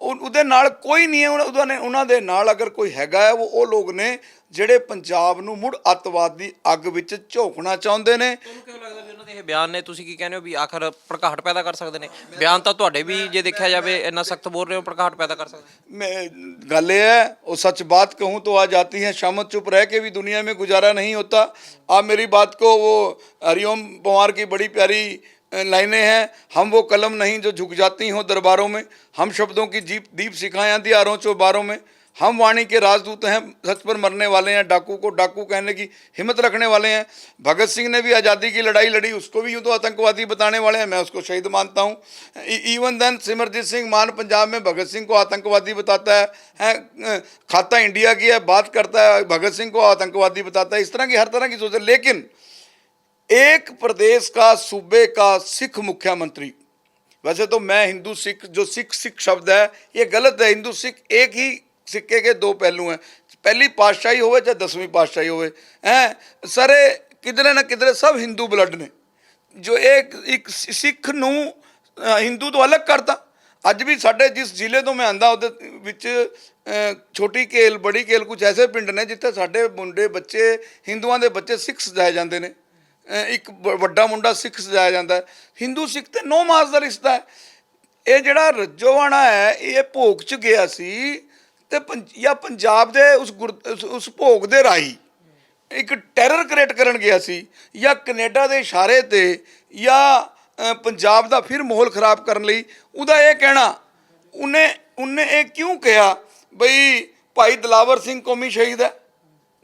ਉਹ- ਉਹਦੇ ਨਾਲ ਕੋਈ ਨਹੀਂ ਹੈ ਉਹਨਾਂ- ਉਹਨਾਂ ਨੇ ਉਹਨਾਂ ਦੇ ਨਾਲ ਅਗਰ ਕੋਈ ਹੈਗਾ ਹੈ ਉਹ ਉਹ ਲੋਕ ਨੇ ਜਿਹੜੇ ਪੰਜਾਬ ਨੂੰ ਮੁੜ ਅੱਤਵਾਦ ਦੀ ਅੱਗ ਵਿੱਚ ਝੋਕਣਾ ਚਾਹੁੰਦੇ ਨੇ ਤੁਹਾਨੂੰ ਕਿਉਂ ਲੱਗਦਾ ਵੀ ਉਹਨਾਂ ਦੇ ਇਹ ਬਿਆਨ ਨੇ ਤੁਸੀਂ ਕੀ ਕਹਿੰਦੇ ਹੋ ਵੀ ਆਖਰ ਭੜਕਾਹਟ ਪੈਦਾ ਕਰ ਸਕਦੇ ਨੇ ਬਿਆਨ ਤਾਂ ਤੁਹਾਡੇ ਵੀ ਜੇ ਦੇਖਿਆ ਜਾਵੇ ਇੰਨਾ ਸਖਤ ਬੋਲ ਰਹੇ ਹੋ ਭੜਕਾਹਟ ਪੈਦਾ ਕਰ ਸਕਦੇ मैं गले है और सच बात कहूँ तो आ जाती है शामत चुप रह के भी दुनिया में गुजारा नहीं होता आप मेरी बात को वो हरिओम पवार की बड़ी प्यारी अ, लाइनें हैं। हम वो कलम नहीं जो झुक जाती हों दरबारों में। हम शब्दों की जीप दीप सिखाएँ दियारों चौबारों में। हम वाणी के राजदूत हैं सच पर मरने वाले हैं डाकू को डाकू कहने की हिम्मत रखने वाले हैं। भगत सिंह ने भी आज़ादी की लड़ाई लड़ी उसको भी यूँ तो आतंकवादी बताने वाले हैं मैं उसको शहीद मानता हूँ। इवन देन सिमरजीत सिंह मान पंजाब में भगत सिंह को आतंकवादी बताता है, है खाता इंडिया की है बात करता है भगत सिंह को आतंकवादी बताता है इस तरह की हर तरह की सोच लेकिन एक प्रदेश का सूबे का सिख मुख्यमंत्री वैसे तो मैं हिंदू सिख जो सिख सिख शब्द है ये गलत है हिंदू सिख एक ही सिक्के के दो पहलू हैं पहली पातशाही होवे चाहे दसवीं पातशाही होवे हैं सारे किधरे ना किधरे सब हिंदू ब्लड ने ਜੋ ਇੱਕ ਇੱਕ ਸਿ- ਸਿੱਖ ਨੂੰ ਅ, ਹਿੰਦੂ ਤੋਂ ਅਲੱਗ ਕਰਤਾ ਅੱਜ ਵੀ ਸਾਡੇ ਜਿਸ ਜ਼ਿਲ੍ਹੇ ਤੋਂ ਮੈਂ ਆਂਦਾ ਉਹਦੇ ਵਿੱਚ ਅ, ਛੋਟੀ ਕੇਲ ਬੜੀ ਕੇਲ ਕੁਝ ਐਸੇ ਪਿੰਡ ਨੇ ਜਿੱਥੇ ਸਾਡੇ ਮੁੰਡੇ ਬੱਚੇ ਹਿੰਦੂਆਂ ਦੇ ਬੱਚੇ ਸਿੱਖ ਸਜਾਏ ਜਾਂਦੇ ਨੇ ਅ, ਇੱਕ ਬ- ਵੱਡਾ ਮੁੰਡਾ ਸਿੱਖ ਸਜਾਇਆ ਜਾਂਦਾ ਹੈ। ਹਿੰਦੂ ਸਿੱਖ ਤੇ ਨੌ ਮਾਸ ਦਾ ਰਿਸ਼ਤਾ ਹੈ। ਇਹ ਜਿਹੜਾ ਰੱਜੋਵਾਣਾ ਹੈ, ਇਹ ਭੋਗ ਚ ਗਿਆ ਸੀ ਤੇ ਪੰਜ- ਜਾਂ ਪੰਜਾਬ ਦੇ ਉਸ ਗੁਰ- ਉਸ- ਭੋਗ ਦੇ ਰਾਹੀਂ ਇੱਕ ਟੈਰਰ ਕ੍ਰੀਏਟ ਕਰਨ ਗਿਆ ਸੀ ਜਾਂ ਕੈਨੇਡਾ ਦੇ ਇਸ਼ਾਰੇ ਤੇ ਜਾਂ ਪੰਜਾਬ ਦਾ ਫਿਰ ਮਾਹੌਲ ਖਰਾਬ ਕਰਨ ਲਈ। ਉਹਦਾ ਇਹ ਕਹਿਣਾ, ਉਹਨੇ ਉਹਨੇ ਇਹ ਕਿਉਂ ਕਿਹਾ? ਬਈ ਭਾਈ ਦਲਾਵਰ ਸਿੰਘ ਕੌਮੀ ਸ਼ਹੀਦ ਹੈ।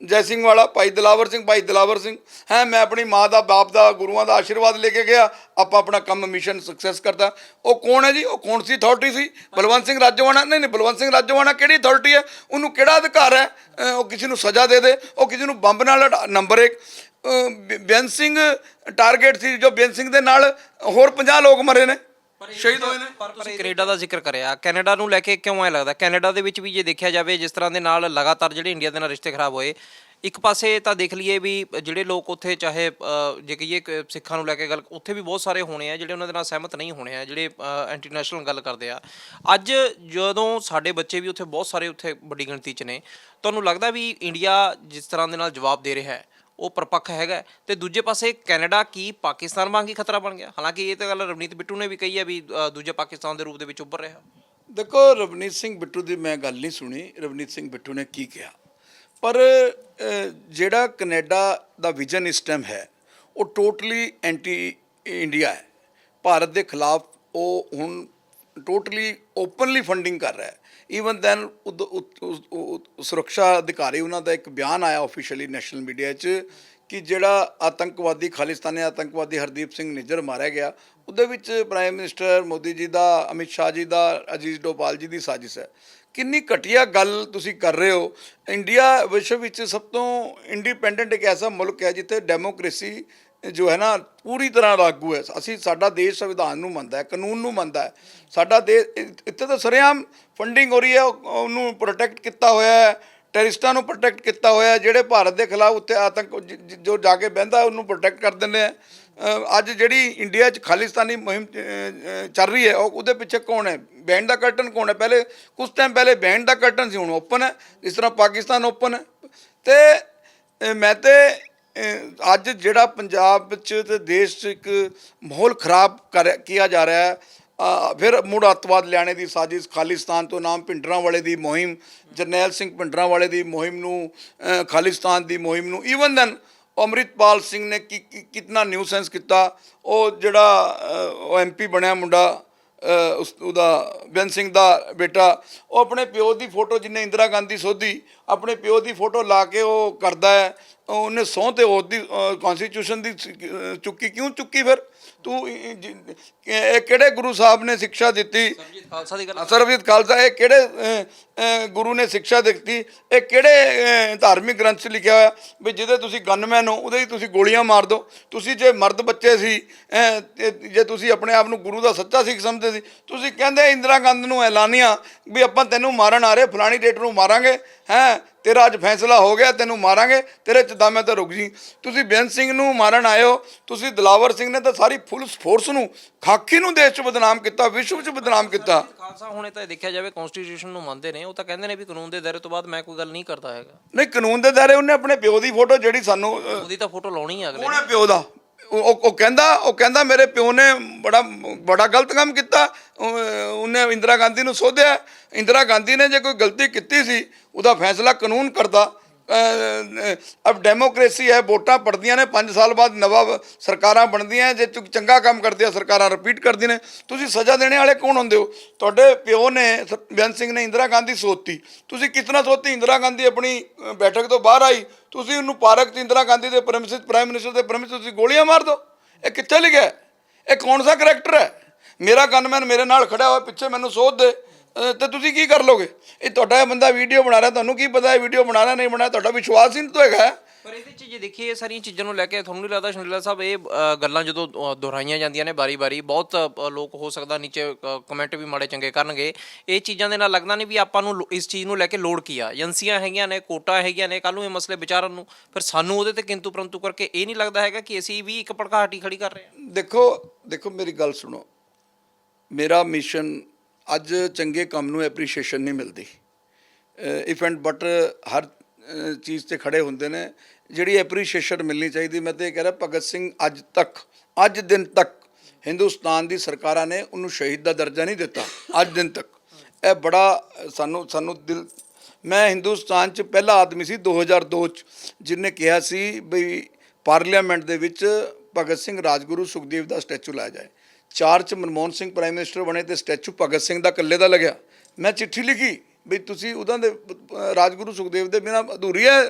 ਜੈ ਸਿੰਘ ਵਾਲਾ, ਭਾਈ ਦਲਾਵਰ ਸਿੰਘ, ਭਾਈ ਦਲਾਵਰ ਸਿੰਘ। ਹੈ, ਮੈਂ ਆਪਣੀ ਮਾਂ ਦਾ, ਬਾਪ ਦਾ, ਗੁਰੂਆਂ ਦਾ ਆਸ਼ੀਰਵਾਦ ਲੈ ਕੇ ਗਿਆ। ਆਪਾਂ ਆਪਣਾ ਕੰਮ ਮਿਸ਼ਨ ਸਕਸੈਸ ਕਰਤਾ। ਉਹ ਕੌਣ ਹੈ ਜੀ? ਉਹ ਕੌਣ ਸੀ? ਅਥਾਰਟੀ ਸੀ? ਬਲਵੰਤ ਸਿੰਘ ਰਾਜੋਵਾਣਾ ਨਹੀਂ ਨਹੀਂ, ਬਲਵੰਤ ਸਿੰਘ ਰਾਜੋਵਾਣਾ ਕਿਹੜੀ ਅਥਾਰਟੀ ਹੈ? ਉਹਨੂੰ ਕਿਹੜਾ ਅਧਿਕਾਰ ਹੈ? ਉਹ ਕਿਸੇ ਨੂੰ ਸਜ਼ਾ ਦੇ ਦੇ। ਉਹ ਕਿਸੇ ਨੂੰ ਬੰਬ ਨਾਲ ਅੜਾ- ਨੰਬਰ 1 ਬੇਅੰਤ ਸਿੰਘ ਟਾਰਗੇਟ ਸੀ, ਜੋ ਬੇਅੰਤ ਸਿੰਘ ਦੇ ਨਾਲ ਹੋਰ 50 ਲੋਕ ਮਰੇ ਨੇ। ਸ਼ਹੀਦ ਹੋਏ ਨੇ। ਪਰ ਤੁਸੀਂ ਕੈਨੇਡਾ ਦਾ ਜ਼ਿਕਰ ਕਰਿਆ। ਕੈਨੇਡਾ ਨੂੰ ਲੈ ਕੇ ਕਿਉਂ ਐ ਲੱਗਦਾ? ਕੈਨੇਡਾ ਦੇ ਵਿੱਚ ਵੀ ਜੇ ਦੇਖਿਆ ਜਾਵੇ ਜਿਸ ਤਰ੍ਹਾਂ ਦੇ ਨਾਲ ਲਗਾਤਾਰ ਜਿਹੜੇ ਇੰਡੀਆ ਦੇ ਨਾਲ ਰਿਸ਼ਤੇ ਖਰਾਬ ਹੋਏ ਇੱਕ ਪਾਸੇ ਤਾਂ ਦੇਖ ਲਈਏ ਵੀ ਜਿਹੜੇ ਲੋਕ ਉੱਥੇ ਚਾਹੇ ਜੇ ਕਹੀਏ ਕਿ ਸਿੱਖਾਂ ਨੂੰ ਲੈ ਕੇ ਗੱਲ ਉੱਥੇ ਵੀ ਬਹੁਤ ਸਾਰੇ ਹੋਣੇ ਆ ਜਿਹੜੇ ਉਹਨਾਂ ਦੇ ਨਾਲ ਸਹਿਮਤ ਨਹੀਂ ਹੋਣੇ ਆ ਜਿਹੜੇ ਇੰਟਰਨੈਸ਼ਨਲ ਗੱਲ ਕਰਦੇ ਆ। ਅੱਜ ਜਦੋਂ ਸਾਡੇ ਬੱਚੇ ਵੀ ਉੱਥੇ ਬਹੁਤ ਸਾਰੇ ਉੱਥੇ ਵੱਡੀ ਗਿਣਤੀ 'ਚ ਨੇ ਤੁਹਾਨੂੰ ਲੱਗਦਾ ਵੀ ਇੰਡੀਆ ਜਿਸ ਤਰ੍ਹਾਂ ਦੇ ਨਾਲ ਜਵਾਬ ਦੇ ਰਿਹਾ ਹੈ? ਉਹ ਪਰਪੱਖ ਹੈਗਾ ਹੈ। ਤੇ ਦੂਜੇ ਪਾਸੇ ਕੈਨੇਡਾ ਕੀ ਪਾਕਿਸਤਾਨ ਵਾਂਗ ਹੀ ਖਤਰਾ ਬਣ ਗਿਆ? ਹਾਲਾਂਕਿ ਇਹ ਤਾਂ ਗੱਲ ਰਵਨੀਤ ਬਿੱਟੂ ਨੇ ਵੀ ਕਹੀ ਹੈ ਵੀ ਦੂਜੇ ਪਾਕਿਸਤਾਨ ਦੇ ਰੂਪ ਦੇ ਵਿੱਚ ਉੱਭਰ ਰਿਹਾ। ਦੇਖੋ, ਰਵਨੀਤ ਸਿੰਘ ਬਿੱਟੂ ਦੀ ਮੈਂ ਗੱਲ ਨਹੀਂ ਸੁਣੀ। ਰਵਨੀਤ ਸਿੰਘ ਬਿੱਟੂ ਨੇ ਕੀ ਕਿਹਾ? ਪਰ ਜਿਹੜਾ ਕੈਨੇਡਾ ਦਾ ਵਿਜ਼ਨ ਇਸ ਟਾਈਮ ਹੈ, ਉਹ ਟੋਟਲੀ ਐਂਟੀ ਇੰਡੀਆ ਹੈ। ਭਾਰਤ ਦੇ ਖਿਲਾਫ ਉਹ ਹੁਣ ਟੋਟਲੀ ਓਪਨਲੀ ਫੰਡਿੰਗ ਕਰ ਰਿਹਾ ਹੈ। ਈਵਨ ਦੈਨ ਸੁਰੱਖਿਆ ਅਧਿਕਾਰੀ ਉਹਨਾਂ ਦਾ ਇੱਕ ਬਿਆਨ ਆਇਆ ਆਫੀਸ਼ੀਅਲੀ ਨੈਸ਼ਨਲ ਮੀਡੀਆ 'ਚ ਕਿ ਜਿਹੜਾ ਆਤੰਕਵਾਦੀ, ਖਾਲਿਸਤਾਨੀ ਆਤੰਕਵਾਦੀ ਹਰਦੀਪ ਸਿੰਘ ਨਿੱਜਰ ਮਾਰਿਆ ਗਿਆ, ਉਹਦੇ ਵਿੱਚ ਪ੍ਰਾਈਮ ਮਿਨਿਸਟਰ ਮੋਦੀ ਜੀ ਦਾ, ਅਮਿਤ ਸ਼ਾਹ ਜੀ ਦਾ ਅਜੀਤ ਡੋਪਾਲ ਜੀ ਦੀ ਸਾਜ਼ਿਸ਼ ਹੈ। ਕਿੰਨੀ ਘਟੀਆ ਗੱਲ ਤੁਸੀਂ ਕਰ ਰਹੇ ਹੋ। ਇੰਡੀਆ ਵਿਸ਼ਵ ਵਿੱਚ ਸਭ ਤੋਂ ਇੰਡੀਪੈਂਡੈਂਟ ਇੱਕ ਐਸਾ ਮੁਲਕ ਹੈ ਜਿੱਥੇ ਡੈਮੋਕ੍ਰੇਸੀ ਜੋ ਹੈ ਨਾ, ਪੂਰੀ ਤਰ੍ਹਾਂ ਲਾਗੂ ਹੈ। ਅਸੀਂ ਸਾਡਾ ਦੇਸ਼ ਸੰਵਿਧਾਨ ਨੂੰ ਮੰਨਦਾ ਹੈ, ਕਾਨੂੰਨ ਨੂੰ ਮੰਨਦਾ ਹੈ। ਸਾਡਾ ਦੇਸ਼ ਇੱਥੇ ਤਾਂ ਸਰੇਆਮ ਫੰਡਿੰਗ ਹੋ ਰਹੀ ਹੈ, ਉਹਨੂੰ ਪ੍ਰੋਟੈਕਟ ਕੀਤਾ ਹੋਇਆ ਹੈ ਟੈਰਰਿਸਟਾਂ ਨੂੰ ਪ੍ਰੋਟੈਕਟ ਕੀਤਾ ਹੋਇਆ ਹੈ, ਜਿਹੜੇ ਭਾਰਤ ਦੇ ਖਿਲਾਫ ਉੱਤੇ ਆਤੰਕ, ਜੋ, ਜਾ ਕੇ ਬਹਿੰਦਾ ਉਹਨੂੰ ਪ੍ਰੋਟੈਕਟ ਕਰ ਦਿੰਦੇ ਆ ਅੱਜ ਜਿਹੜੀ ਇੰਡੀਆ 'ਚ ਖਾਲਿਸਤਾਨੀ ਮੁਹਿੰਮ ਚੱਲ ਰਹੀ ਹੈ, ਉਹ, ਉਹਦੇ ਪਿੱਛੇ ਕੌਣ ਹੈ? ਬੈਂਡ ਦਾ ਕਰਟਨ ਕੌਣ ਹੈ? ਪਹਿਲੇ ਕੁਝ ਟਾਈਮ ਪਹਿਲੇ ਬੈਂਡ ਦਾ ਕਰਟਨ ਸੀ, ਹੁਣ ਓਪਨ ਹੈ। ਇਸ ਤਰ੍ਹਾਂ ਪਾਕਿਸਤਾਨ ਓਪਨ ਹੈ। ਤੇ ਮੈਂ ਤੇ ਅੱਜ ਜਿਹੜਾ ਪੰਜਾਬ 'ਚ ਤੇ ਦੇਸ਼ 'ਚ ਇੱਕ ਮਾਹੌਲ ਖਰਾਬ ਕਰ ਕੀਆ ਜਾ ਰਿਹਾ ਹੈ ਫਿਰ ਮੁੜ ਅੱਤਵਾਦ ਲਿਆਣੇ ਦੀ ਸਾਜ਼ਿਸ਼ ਖਾਲਿਸਤਾਨ ਤੋਂ ਨਾਮ ਭਿੰਡਰਾਂ ਵਾਲੇ ਦੀ ਮੁਹਿੰਮ ਜਰਨੈਲ ਸਿੰਘ ਭਿੰਡਰਾਂ ਵਾਲੇ ਦੀ ਮੁਹਿੰਮ ਨੂੰ ਖਾਲਿਸਤਾਨ ਦੀ ਮੁਹਿੰਮ ਨੂੰ ਈਵਨ ਦੈਨ ਅੰਮ੍ਰਿਤਪਾਲ ਸਿੰਘ ਨੇ ਕੀ ਕੀ- ਕਿਤਨਾ ਨਿਊਸੈਂਸ ਕੀਤਾ ਉਹ ਜਿਹੜਾ ਅ, ਉਹ ਐਮਪੀ ਬਣਿਆ ਮੁੰਡਾ ਉਸ ਉਹਦਾ ਬੇਅੰਤ ਸਿੰਘ ਦਾ ਬੇਟਾ ਉਹ ਆਪਣੇ ਪਿਓ ਦੀ ਫੋਟੋ ਜਿੰਨੇ ਇੰਦਰਾ ਗਾਂਧੀ ਸੋਧੀ ਆਪਣੇ ਪਿਓ ਦੀ ਫੋਟੋ ਲਾ ਕੇ ਉਹ ਕਰਦਾ ਹੈ ਉਹਨੇ ਸਹੁੰ ਤੇ ਉਹਦੀ ਦੀ ਕਨਸਟੀਟਿਊਸ਼ਨ ਦੀ ਚੁੱਕੀ ਕਿਉਂ ਚੁੱਕੀ ਫਿਰ? ਤੂੰ ਇਹ- ਕਿਹੜੇ ਗੁਰੂ ਸਾਹਿਬ ਨੇ ਸਿੱਖਿਆ ਦਿੱਤੀ? ਸਰਬਜੀਤ ਖਾਲਸਾ ਦੀ ਗੱਲ ਸਰਬਜੀਤ ਖਾਲਸਾ ਇਹ ਕਿਹੜੇ ਗੁਰੂ ਨੇ ਸਿੱਖਿਆ ਦਿੱਤੀ। ਇਹ ਕਿਹੜੇ ਧਾਰਮਿਕ ਗ੍ਰੰਥ 'ਚ ਲਿਖਿਆ ਹੋਇਆ? ਵੀ ਜਿਹਦੇ ਤੁਸੀਂ ਗਨਮੈਨ ਹੋ, ਉਹਦੇ ਹੀ ਤੁਸੀਂ ਗੋਲੀਆਂ ਮਾਰ ਦਿਓ। ਤੁਸੀਂ ਜੇ ਮਰਦ ਬੱਚੇ ਸੀ ਜੇ ਤੁਸੀਂ ਆਪਣੇ ਆਪ ਨੂੰ ਗੁਰੂ ਦਾ ਸੱਚਾ ਸਿੱਖ ਸਮਝਦੇ ਸੀ, ਤੁਸੀਂ ਕਹਿੰਦੇ ਇੰਦਰਾ ਗਾਂਧੀ ਨੂੰ ਐਲਾਨੀਆਂ ਵੀ ਆਪਾਂ ਤੈਨੂੰ ਮਾਰਨ ਆ ਰਹੇ, ਫਲਾਣੀ ਡੇਟ ਨੂੰ ਮਾਰਾਂਗੇ। ਹੈ, ਤੇਰਾ ਅੱਜ ਫੈਸਲਾ ਹੋ ਗਿਆ, ਤੈਨੂੰ ਮਾਰਾਂਗੇ, ਤੇਰੇ ਚ ਦਮ ਤਾਂ ਰੁਕ ਜੀ। ਤੁਸੀਂ ਬੇਅੰਤ ਸਿੰਘ ਨੂੰ ਮਾਰਨ ਆਇਓ ਤੁਸੀਂ ਦਲਾਵਰ ਸਿੰਘ ਨੇ ਤਾਂ ਸਾਰੀ ਫੁੱਲ ਫੋਰਸ ਨੂੰ, ਖਾਕੀ ਨੂੰ ਦੇਸ਼ 'ਚ ਬਦਨਾਮ ਕੀਤਾ, ਵਿਸ਼ਵ 'ਚ ਬਦਨਾਮ ਕੀਤਾ। ਖਾਲਸਾ ਹੁਣੇ ਤਾਂ ਦੇਖਿਆ ਜਾਵੇ ਕਨਸਟੀਟਿਊਸ਼ਨ ਨੂੰ ਮੰਨਦੇ ਨੇ ਉਹ ਤਾਂ ਕਹਿੰਦੇ ਨੇ ਵੀ ਕਾਨੂੰਨ ਦੇ ਦਾਇਰੇ ਤੋਂ ਬਾਅਦ ਮੈਂ ਕੋਈ ਗੱਲ ਨਹੀਂ ਕਰਦਾ ਹੈਗਾ। ਨਹੀਂ ਕਾਨੂੰਨ ਦੇ ਦਾਇਰੇ ਉਹਨੇ ਆਪਣੇ ਪਿਓ ਦੀ ਫੋਟੋ ਜਿਹੜੀ ਸਾਨੂੰ ਅਹ, ਉਹਦੀ ਤਾਂ ਫੋਟੋ ਲਾਉਣੀ ਹੈ ਅਗਲੇ ਹੈ ਪਿਓ ਦਾ। ਉਹ ਉਹ- ਉਹ ਕਹਿੰਦਾ ਉਹ ਕਹਿੰਦਾ ਮੇਰੇ ਪਿਓ ਨੇ ਬੜਾ ਬੜਾ ਗਲਤ ਕੰਮ ਕੀਤਾ। ਉਹ- ਉਹਨੇ ਇੰਦਰਾ ਗਾਂਧੀ ਨੂੰ ਸੋਧਿਆ। ਇੰਦਰਾ ਗਾਂਧੀ ਨੇ ਜੇ ਕੋਈ ਗਲਤੀ ਕੀਤੀ ਸੀ ਉਹਦਾ ਫੈਸਲਾ ਕਾਨੂੰਨ ਕਰਦਾ। ਅਬ ਡੈਮੋਕ੍ਰੇਸੀ ਹੈ, ਵੋਟਾਂ ਪੜਦੀਆਂ ਨੇ 5 ਸਾਲ ਬਾਅਦ ਨਵਾਂ ਸਰਕਾਰਾਂ ਬਣਦੀਆਂ ਜੇ ਤੂੰ ਚੰਗਾ ਕੰਮ ਕਰਦੇ ਆ ਸਰਕਾਰਾਂ ਰਿਪੀਟ ਕਰਦੀਆਂ ਨੇ, ਤੁਸੀਂ ਸਜ਼ਾ ਦੇਣੇ ਵਾਲੇ ਕੌਣ ਹੁੰਦੇ ਹੋ? ਤੁਹਾਡੇ ਪਿਓ ਨੇ ਸ- ਬੇਅੰਤ ਸਿੰਘ ਨੇ ਇੰਦਰਾ ਗਾਂਧੀ ਸੋਤੀ। ਤੁਸੀਂ ਕਿਤਨਾ ਸੋਤੀ? ਇੰਦਰਾ ਗਾਂਧੀ ਆਪਣੀ ਬੈਠਕ ਤੋਂ ਬਾਹਰ ਆਈ। ਤੁਸੀਂ ਉਹਨੂੰ ਪਾਰਕ 'ਚ ਇੰਦਰਾ ਗਾਂਧੀ ਦੇ ਪ੍ਰੈਮਿਸਿਸ ਪ੍ਰਾਈਮ ਮਿਨਿਸਟਰ ਦੇ ਪ੍ਰੈਮਿਸਿਸ ਤੁਸੀਂ ਗੋਲੀਆਂ ਮਾਰ ਦਿਓ ਇਹ ਕਿੱਥੇ ਲਿਖਿਆ ਇਹ ਕੌਣ ਸਾ ਕਰੈਕਟਰ ਹੈ? ਮੇਰਾ ਗਨਮੈਨ ਮੇਰੇ ਨਾਲ ਖੜਾ ਹੋਇਆ, ਪਿੱਛੇ ਮੈਨੂੰ ਸੋਧ ਦੇ। ਤੇ ਤੁਸੀਂ ਕੀ ਕਰ ਲੋਗੇ? ਇਹ ਤੁਹਾਡਾ ਇਹ ਬੰਦਾ ਵੀਡੀਓ ਬਣਾ ਰਿਹਾ ਤੁਹਾਨੂੰ ਕੀ ਪਤਾ ਹੈ ਵੀਡੀਓ ਬਣਾਣਾ ਨਹੀਂ ਬਣਾਇਆ ਤੁਹਾਡਾ ਵਿਸ਼ਵਾਸ ਹੀ ਨਹੀਂ ਤਾਂ ਹੈਗਾ। ਪਰ ਇਹਦੇ ਚ ਜੇ ਦੇਖੀਏ ਇਹ ਸਾਰੀਆਂ ਚੀਜ਼ਾਂ ਨੂੰ ਲੈ ਕੇ ਤੁਹਾਨੂੰ ਨਹੀਂ ਲੱਗਦਾ ਸ਼ੰਡਲਾ ਸਾਹਿਬ ਇਹ ਗੱਲਾਂ ਜਦੋਂ ਦੁਹਰਾਈਆਂ ਜਾਂਦੀਆਂ ਨੇ ਬਾਰੀ-ਬਾਰੀ ਬਹੁਤ ਲੋਕ ਹੋ ਸਕਦਾ ਨੀਚੇ ਕਮੈਂਟ ਵੀ ਮਾੜੇ ਚੰਗੇ ਕਰਨਗੇ। ਇਹ ਚੀਜ਼ਾਂ ਦੇ ਨਾਲ ਲੱਗਦਾ ਨਹੀਂ ਵੀ ਆਪਾਂ ਨੂੰ ਇਸ ਚੀਜ਼ ਨੂੰ ਲੈ ਕੇ ਲੋੜ ਕੀ ਆ। ਏਜੰਸੀਆਂ ਹੈਗੀਆਂ ਨੇ ਕੋਟਾ ਹੈਗੀਆਂ ਨੇ ਕੱਲ ਨੂੰ ਇਹ ਮਸਲੇ ਵਿਚਾਰਨ ਨੂੰ ਫਿਰ ਸਾਨੂੰ ਉਹਦੇ ਤੇ ਕਿੰਤੂ ਪਰੰਤੂ ਕਰਕੇ ਇਹ ਨਹੀਂ ਲੱਗਦਾ ਹੈਗਾ ਕਿ ਅਸੀਂ ਵੀ ਇੱਕ ਭੜਕਾਹਟੀ ਖੜੀ ਕਰ ਰਹੇ ਹਾਂ। ਦੇਖੋ ਦੇਖੋ ਮੇਰੀ ਗੱਲ ਸੁਣੋ। ਮੇਰਾ ਮਿਸ਼ਨ ਅੱਜ ਚੰਗੇ ਕੰਮ ਨੂੰ ਐਪਰੀਸ਼ੀਏਸ਼ਨ ਨਹੀਂ ਮਿਲਦੀ। ਇਫ ਐਂਡ ਬਟ ਹਰ ਚੀਜ਼ ਤੇ ਖੜੇ ਹੁੰਦੇ ਨੇ, ਜਿਹੜੀ ਐਪਰੀਸ਼ੀਏਸ਼ਨ ਮਿਲਣੀ ਚਾਹੀਦੀ, ਮੈਂ ਤੇ ਇਹ ਕਹਿ ਰਿਹਾ, ਭਗਤ ਸਿੰਘ ਅੱਜ ਤੱਕ, ਅੱਜ ਦਿਨ ਤੱਕ ਹਿੰਦੁਸਤਾਨ ਦੀ ਸਰਕਾਰਾਂ ਨੇ ਉਹਨੂੰ ਸ਼ਹੀਦ ਦਾ ਦਰਜਾ ਨਹੀਂ ਦਿੱਤਾ, ਅੱਜ ਦਿਨ ਤੱਕ। ਇਹ ਬੜਾ ਸਾਨੂੰ ਸਾਨੂੰ ਦਿਲ, ਮੈਂ ਹਿੰਦੁਸਤਾਨ 'ਚ ਪਹਿਲਾ ਆਦਮੀ ਸੀ 2002 'ਚ ਜਿਹਨੇ ਕਿਹਾ ਸੀ ਵੀ ਪਾਰਲੀਮੈਂਟ ਦੇ ਵਿੱਚ ਭਗਤ ਸਿੰਘ ਰਾਜਗੁਰੂ ਸੁਖਦੇਵ ਦਾ ਸਟੈਚੂ ਲਾਇਆ ਜਾਏ। ਚਾਰ 'ਚ ਮਨਮੋਹਨ ਸਿੰਘ ਪ੍ਰਾਈਮ ਮਿਨਿਸਟਰ ਬਣੇ ਤੇ ਸਟੈਚੂ ਭਗਤ ਸਿੰਘ ਦਾ ਇਕੱਲੇ ਦਾ ਲੱਗਿਆ। ਮੈਂ ਚਿੱਠੀ ਲਿਖੀ ਵੀ ਤੁਸੀਂ ਉਹਨਾਂ ਦੇ ਰਾਜਗੁਰੂ ਸੁਖਦੇਵ ਦੇ ਬਿਨਾ ਅਧੂਰੀ ਹੈ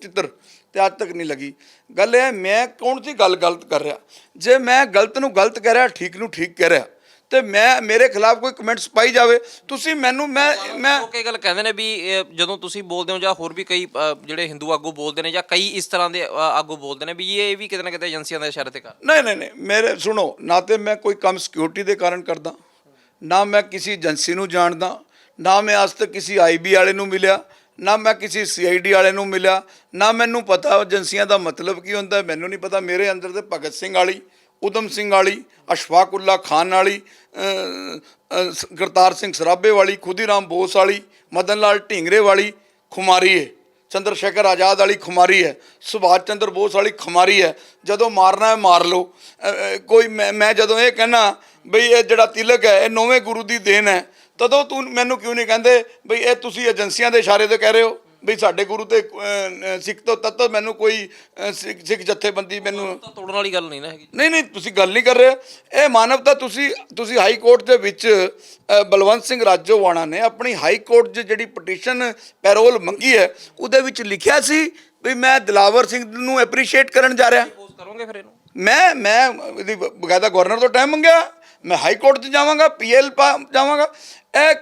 ਚਿੱਤਰ, ਤੇ ਅੱਜ ਤੱਕ ਨਹੀਂ ਲੱਗੀ। ਗੱਲ ਇਹ ਹੈ, ਮੈਂ ਕੌਣ ਸੀ? ਗੱਲ ਗਲਤ ਕਰ ਰਿਹਾ। ਜੇ ਮੈਂ ਗਲਤ ਨੂੰ ਗਲਤ ਕਹਿ ਰਿਹਾ, ਠੀਕ ਨੂੰ ਠੀਕ ਕਹਿ ਰਿਹਾ। ਤੇ ਮੈਂ ਮੇਰੇ ਖਿਲਾਫ ਕੋਈ ਕਮੈਂਟਸ ਪਾਈ ਜਾਵੇ। ਤੁਸੀਂ ਮੈਨੂੰ ਮੈਂ ਮੈਂ ਲੋਕ ਇਹ ਗੱਲ ਕਹਿੰਦੇ ਨੇ ਵੀ ਇਹ ਜਦੋਂ ਤੁਸੀਂ ਬੋਲਦੇ ਹੋ ਜਾਂ ਹੋਰ ਵੀ ਕਈ ਅ, ਜਿਹੜੇ ਹਿੰਦੂ ਆਗੂ ਬੋਲਦੇ ਨੇ ਜਾਂ ਕਈ ਇਸ ਤਰ੍ਹਾਂ ਦੇ ਅ, ਆਗੂ ਬੋਲਦੇ ਨੇ ਵੀ ਇਹ ਵੀ ਕਿਤੇ ਨਾ ਕਿਤੇ ਏਜੰਸੀਆਂ ਦੇ ਇਸ਼ਾਰੇ ਤੇ ਕਰ ਨਹੀਂ ਨਹੀਂ ਨਹੀਂ ਮੇਰੇ ਸੁਣੋ ਨਾ ਤੇ ਮੈਂ ਕੋਈ ਕੰਮ ਸਿਕਿਉਰਿਟੀ ਦੇ ਕਾਰਨ ਕਰਦਾ ਨਾ ਮੈਂ ਕਿਸੇ ਏਜੰਸੀ ਨੂੰ ਜਾਣਦਾ ਨਾ ਮੈਂ ਅੱਜ ਤੱਕ ਕਿਸੇ ਆਈਬੀ ਵਾਲੇ ਨੂੰ ਮਿਲਿਆ ਨਾ ਮੈਂ ਕਿਸੇ ਸੀਆਈਡੀ ਵਾਲੇ ਨੂੰ ਮਿਲਿਆ ਨਾ ਮੈਨੂੰ ਪਤਾ ਏਜੰਸੀਆਂ ਦਾ ਮਤਲਬ ਕੀ ਹੁੰਦਾ ਮੈਨੂੰ ਨਹੀਂ ਪਤਾ ਮੇਰੇ ਅੰਦਰ ਤੇ ਭਗਤ ਸਿੰਘ ਵਾਲੀ ਉਦਮ ਸਿੰਘ ਵਾਲੀ ਅਸ਼ਫਾਕੁੱਲਾ ਖਾਨ ਵਾਲੀ ਅ, ਕਰਤਾਰ ਸਿੰਘ ਸਰਾਭੇ ਵਾਲੀ ਖੁਦੀਰਾਮ ਬੋਸ ਵਾਲੀ ਮਦਨ ਲਾਲ ਢੀਂਗਰੇ ਵਾਲੀ ਖੁਮਾਰੀ ਹੈ। ਚੰਦਰ ਸ਼ੇਖਰ ਆਜ਼ਾਦ ਵਾਲੀ ਖੁਮਾਰੀ ਹੈ। ਸੁਭਾਸ਼ ਚੰਦਰ ਬੋਸ ਵਾਲੀ ਖੁਮਾਰੀ ਹੈ। ਜਦੋਂ ਮਾਰਨਾ ਹੈ ਮਾਰ ਲਓ। ਕੋਈ ਮੈਂ ਮੈਂ ਜਦੋਂ ਇਹ ਕਹਿਣਾ ਬਈ ਇਹ ਜਿਹੜਾ ਤਿਲਕ ਹੈ ਇਹ ਨੌਵੇਂ ਗੁਰੂ ਦੀ ਦੇਣ ਹੈ ਤਦੋਂ ਤੂੰ ਮੈਨੂੰ ਕਿਉਂ ਨਹੀਂ ਕਹਿੰਦੇ ਬਈ ਇਹ ਤੁਸੀਂ ਏਜੰਸੀਆਂ ਦੇ ਇਸ਼ਾਰੇ ਤੇ ਕਹਿ ਰਹੇ ਹੋ? ਬਈ ਸਾਡੇ ਗੁਰੂ ਤੇ ਸਿੱਖ ਤੋਂ ਤੱਤ ਮੈਨੂੰ ਕੋਈ ਸਿੱਖ ਸਿੱਖ ਜਥੇਬੰਦੀ ਮੈਨੂੰ ਤਾਂ ਤੋੜਨ ਵਾਲੀ ਗੱਲ ਨਹੀਂ ਨਾ ਹੈਗੀ। ਨਹੀਂ ਨਹੀਂ ਤੁਸੀਂ ਗੱਲ ਨਹੀਂ ਕਰ ਰਹੇ। ਇਹ ਮਾਨਵਤਾ ਤੁਸੀਂ ਤੁਸੀਂ ਹਾਈ ਕੋਰਟ ਦੇ ਵਿੱਚ ਅ, ਬਲਵੰਤ ਸਿੰਘ ਰਾਜੋਵਾਣਾ ਨੇ ਆਪਣੀ ਹਾਈ ਕੋਰਟ 'ਚ ਜਿਹੜੀ ਪਟੀਸ਼ਨ ਪੈਰੋਲ ਮੰਗੀ ਹੈ ਉਹਦੇ ਵਿੱਚ ਲਿਖਿਆ ਸੀ ਵੀ ਮੈਂ ਦਿਲਾਵਰ ਸਿੰਘ ਨੂੰ ਐਪਰੀਸ਼ੀਏਟ ਕਰਨ ਜਾ ਰਿਹਾ। ਕਰੋਗੇ ਫਿਰ ਇਹਨੂੰ? ਮੈਂ ਮੈਂ ਇਹਦੀ ਬਕਾਇਦਾ ਗਵਰਨਰ ਤੋਂ ਟਾਈਮ ਮੰਗਿਆ ਮੈਂ ਹਾਈ ਕੋਰਟ 'ਚ ਜਾਵਾਂਗਾ ਪੀਐਲ ਜਾਵਾਂਗਾ। ਇਹ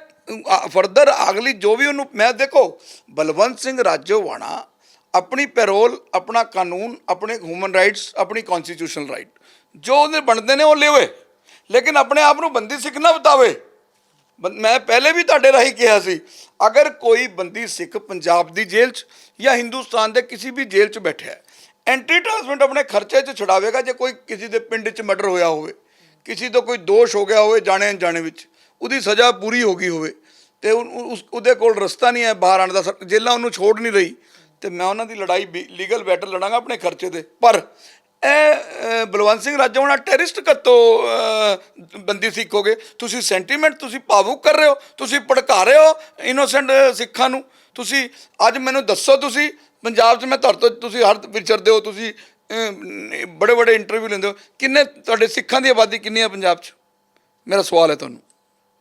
ਫਰਦਰ ਅਗਲੀ ਜੋ ਵੀ ਉਹਨੂੰ, ਮੈਂ ਦੇਖੋ, ਬਲਵੰਤ ਸਿੰਘ ਰਾਜੋਵਾਣਾ ਆਪਣੀ ਪੈਰੋਲ, ਆਪਣਾ ਕਾਨੂੰਨ, ਆਪਣੇ ਹਿਊਮਨ ਰਾਈਟਸ ਆਪਣੀ ਕਨਸਟੀਟਿਊਸ਼ਨਲ ਰਾਈਟ ਜੋ ਉਹਦੇ ਬਣਦੇ ਨੇ ਉਹ ਲਿਵੇ ਲੇਕਿਨ ਆਪਣੇ ਆਪ ਨੂੰ ਬੰਦੀ ਸਿੱਖ ਨਾ ਬਤਾਵੇ ਬੰ- ਮੈਂ ਪਹਿਲੇ ਵੀ ਤੁਹਾਡੇ ਰਾਹੀਂ ਕਿਹਾ ਸੀ, ਅਗਰ ਕੋਈ ਬੰਦੀ ਸਿੱਖ ਪੰਜਾਬ ਦੀ ਜੇਲ੍ਹ 'ਚ ਜਾਂ ਹਿੰਦੁਸਤਾਨ ਦੇ ਕਿਸੇ ਵੀ ਜੇਲ੍ਹ 'ਚ ਬੈਠਿਆ ਹੈ ਐਂਟੀ ਟ੍ਰਾਂਸਮਿਟ ਆਪਣੇ ਖਰਚੇ 'ਚ ਛੁਡਾਵੇਗਾ ਜੇ ਕੋਈ ਕਿਸੇ ਦੇ ਪਿੰਡ 'ਚ ਮਰਡਰ ਹੋਇਆ ਹੋਵੇ, ਕਿਸੇ ਤੋਂ ਕੋਈ ਦੋਸ਼ ਹੋ ਗਿਆ ਹੋਵੇ ਜਾਣੇ ਅਣਜਾਣੇ ਵਿੱਚ। ਉਹਦੀ ਸਜ਼ਾ ਪੂਰੀ ਹੋ ਗਈ ਹੋਵੇ ਤੇ ਉਸ ਉਹਦੇ ਕੋਲ ਰਸਤਾ ਨਹੀਂ ਹੈ ਬਾਹਰ ਆਉਣ ਦਾ। ਸਰ- ਜੇਲ੍ਹਾਂ ਉਹਨੂੰ ਛੋੜ ਨਹੀਂ ਰਹੀ। ਤੇ ਮੈਂ ਉਹਨਾਂ ਦੀ ਲੜਾਈ ਲੀਗਲ ਬੈਟਲ ਲੜਾਂਗਾ ਆਪਣੇ ਖਰਚੇ ਤੇ। ਪਰ ਇਹ ਬਲਵੰਤ ਸਿੰਘ ਰਾਜੋਣਾ ਟੈਰਰਿਸਟ ਕੱਤੋ ਬੰਦੀ ਸਿੱਖ ਹੋ ਗਏ ਤੁਸੀਂ ਸੈਂਟੀਮੈਂਟ ਤੁਸੀਂ ਭਾਵੁਕ ਕਰ ਰਹੇ ਹੋ, ਤੁਸੀਂ ਭੜਕਾ ਰਹੇ ਹੋ ਇਨੋਸੈਂਟ ਸਿੱਖਾਂ ਨੂੰ। ਤੁਸੀਂ ਅੱਜ ਮੈਨੂੰ ਦੱਸੋ ਤੁਸੀਂ, ਪੰਜਾਬ 'ਚ ਮੈਂ ਤੁਹਾਡੇ ਤੋਂ ਤੁਸੀਂ ਹਰ ਵਿਚਰਦੇ ਹੋ, ਤੁਸੀਂ ਬੜੇ ਬੜੇ ਇੰਟਰਵਿਊ ਲੈਂਦੇ ਹੋ। ਕਿੰਨੇ ਤੁਹਾਡੇ ਸਿੱਖਾਂ ਦੀ ਆਬਾਦੀ ਕਿੰਨੀ ਹੈ ਪੰਜਾਬ 'ਚ? ਮੇਰਾ ਸਵਾਲ ਹੈ ਤੁਹਾਨੂੰ।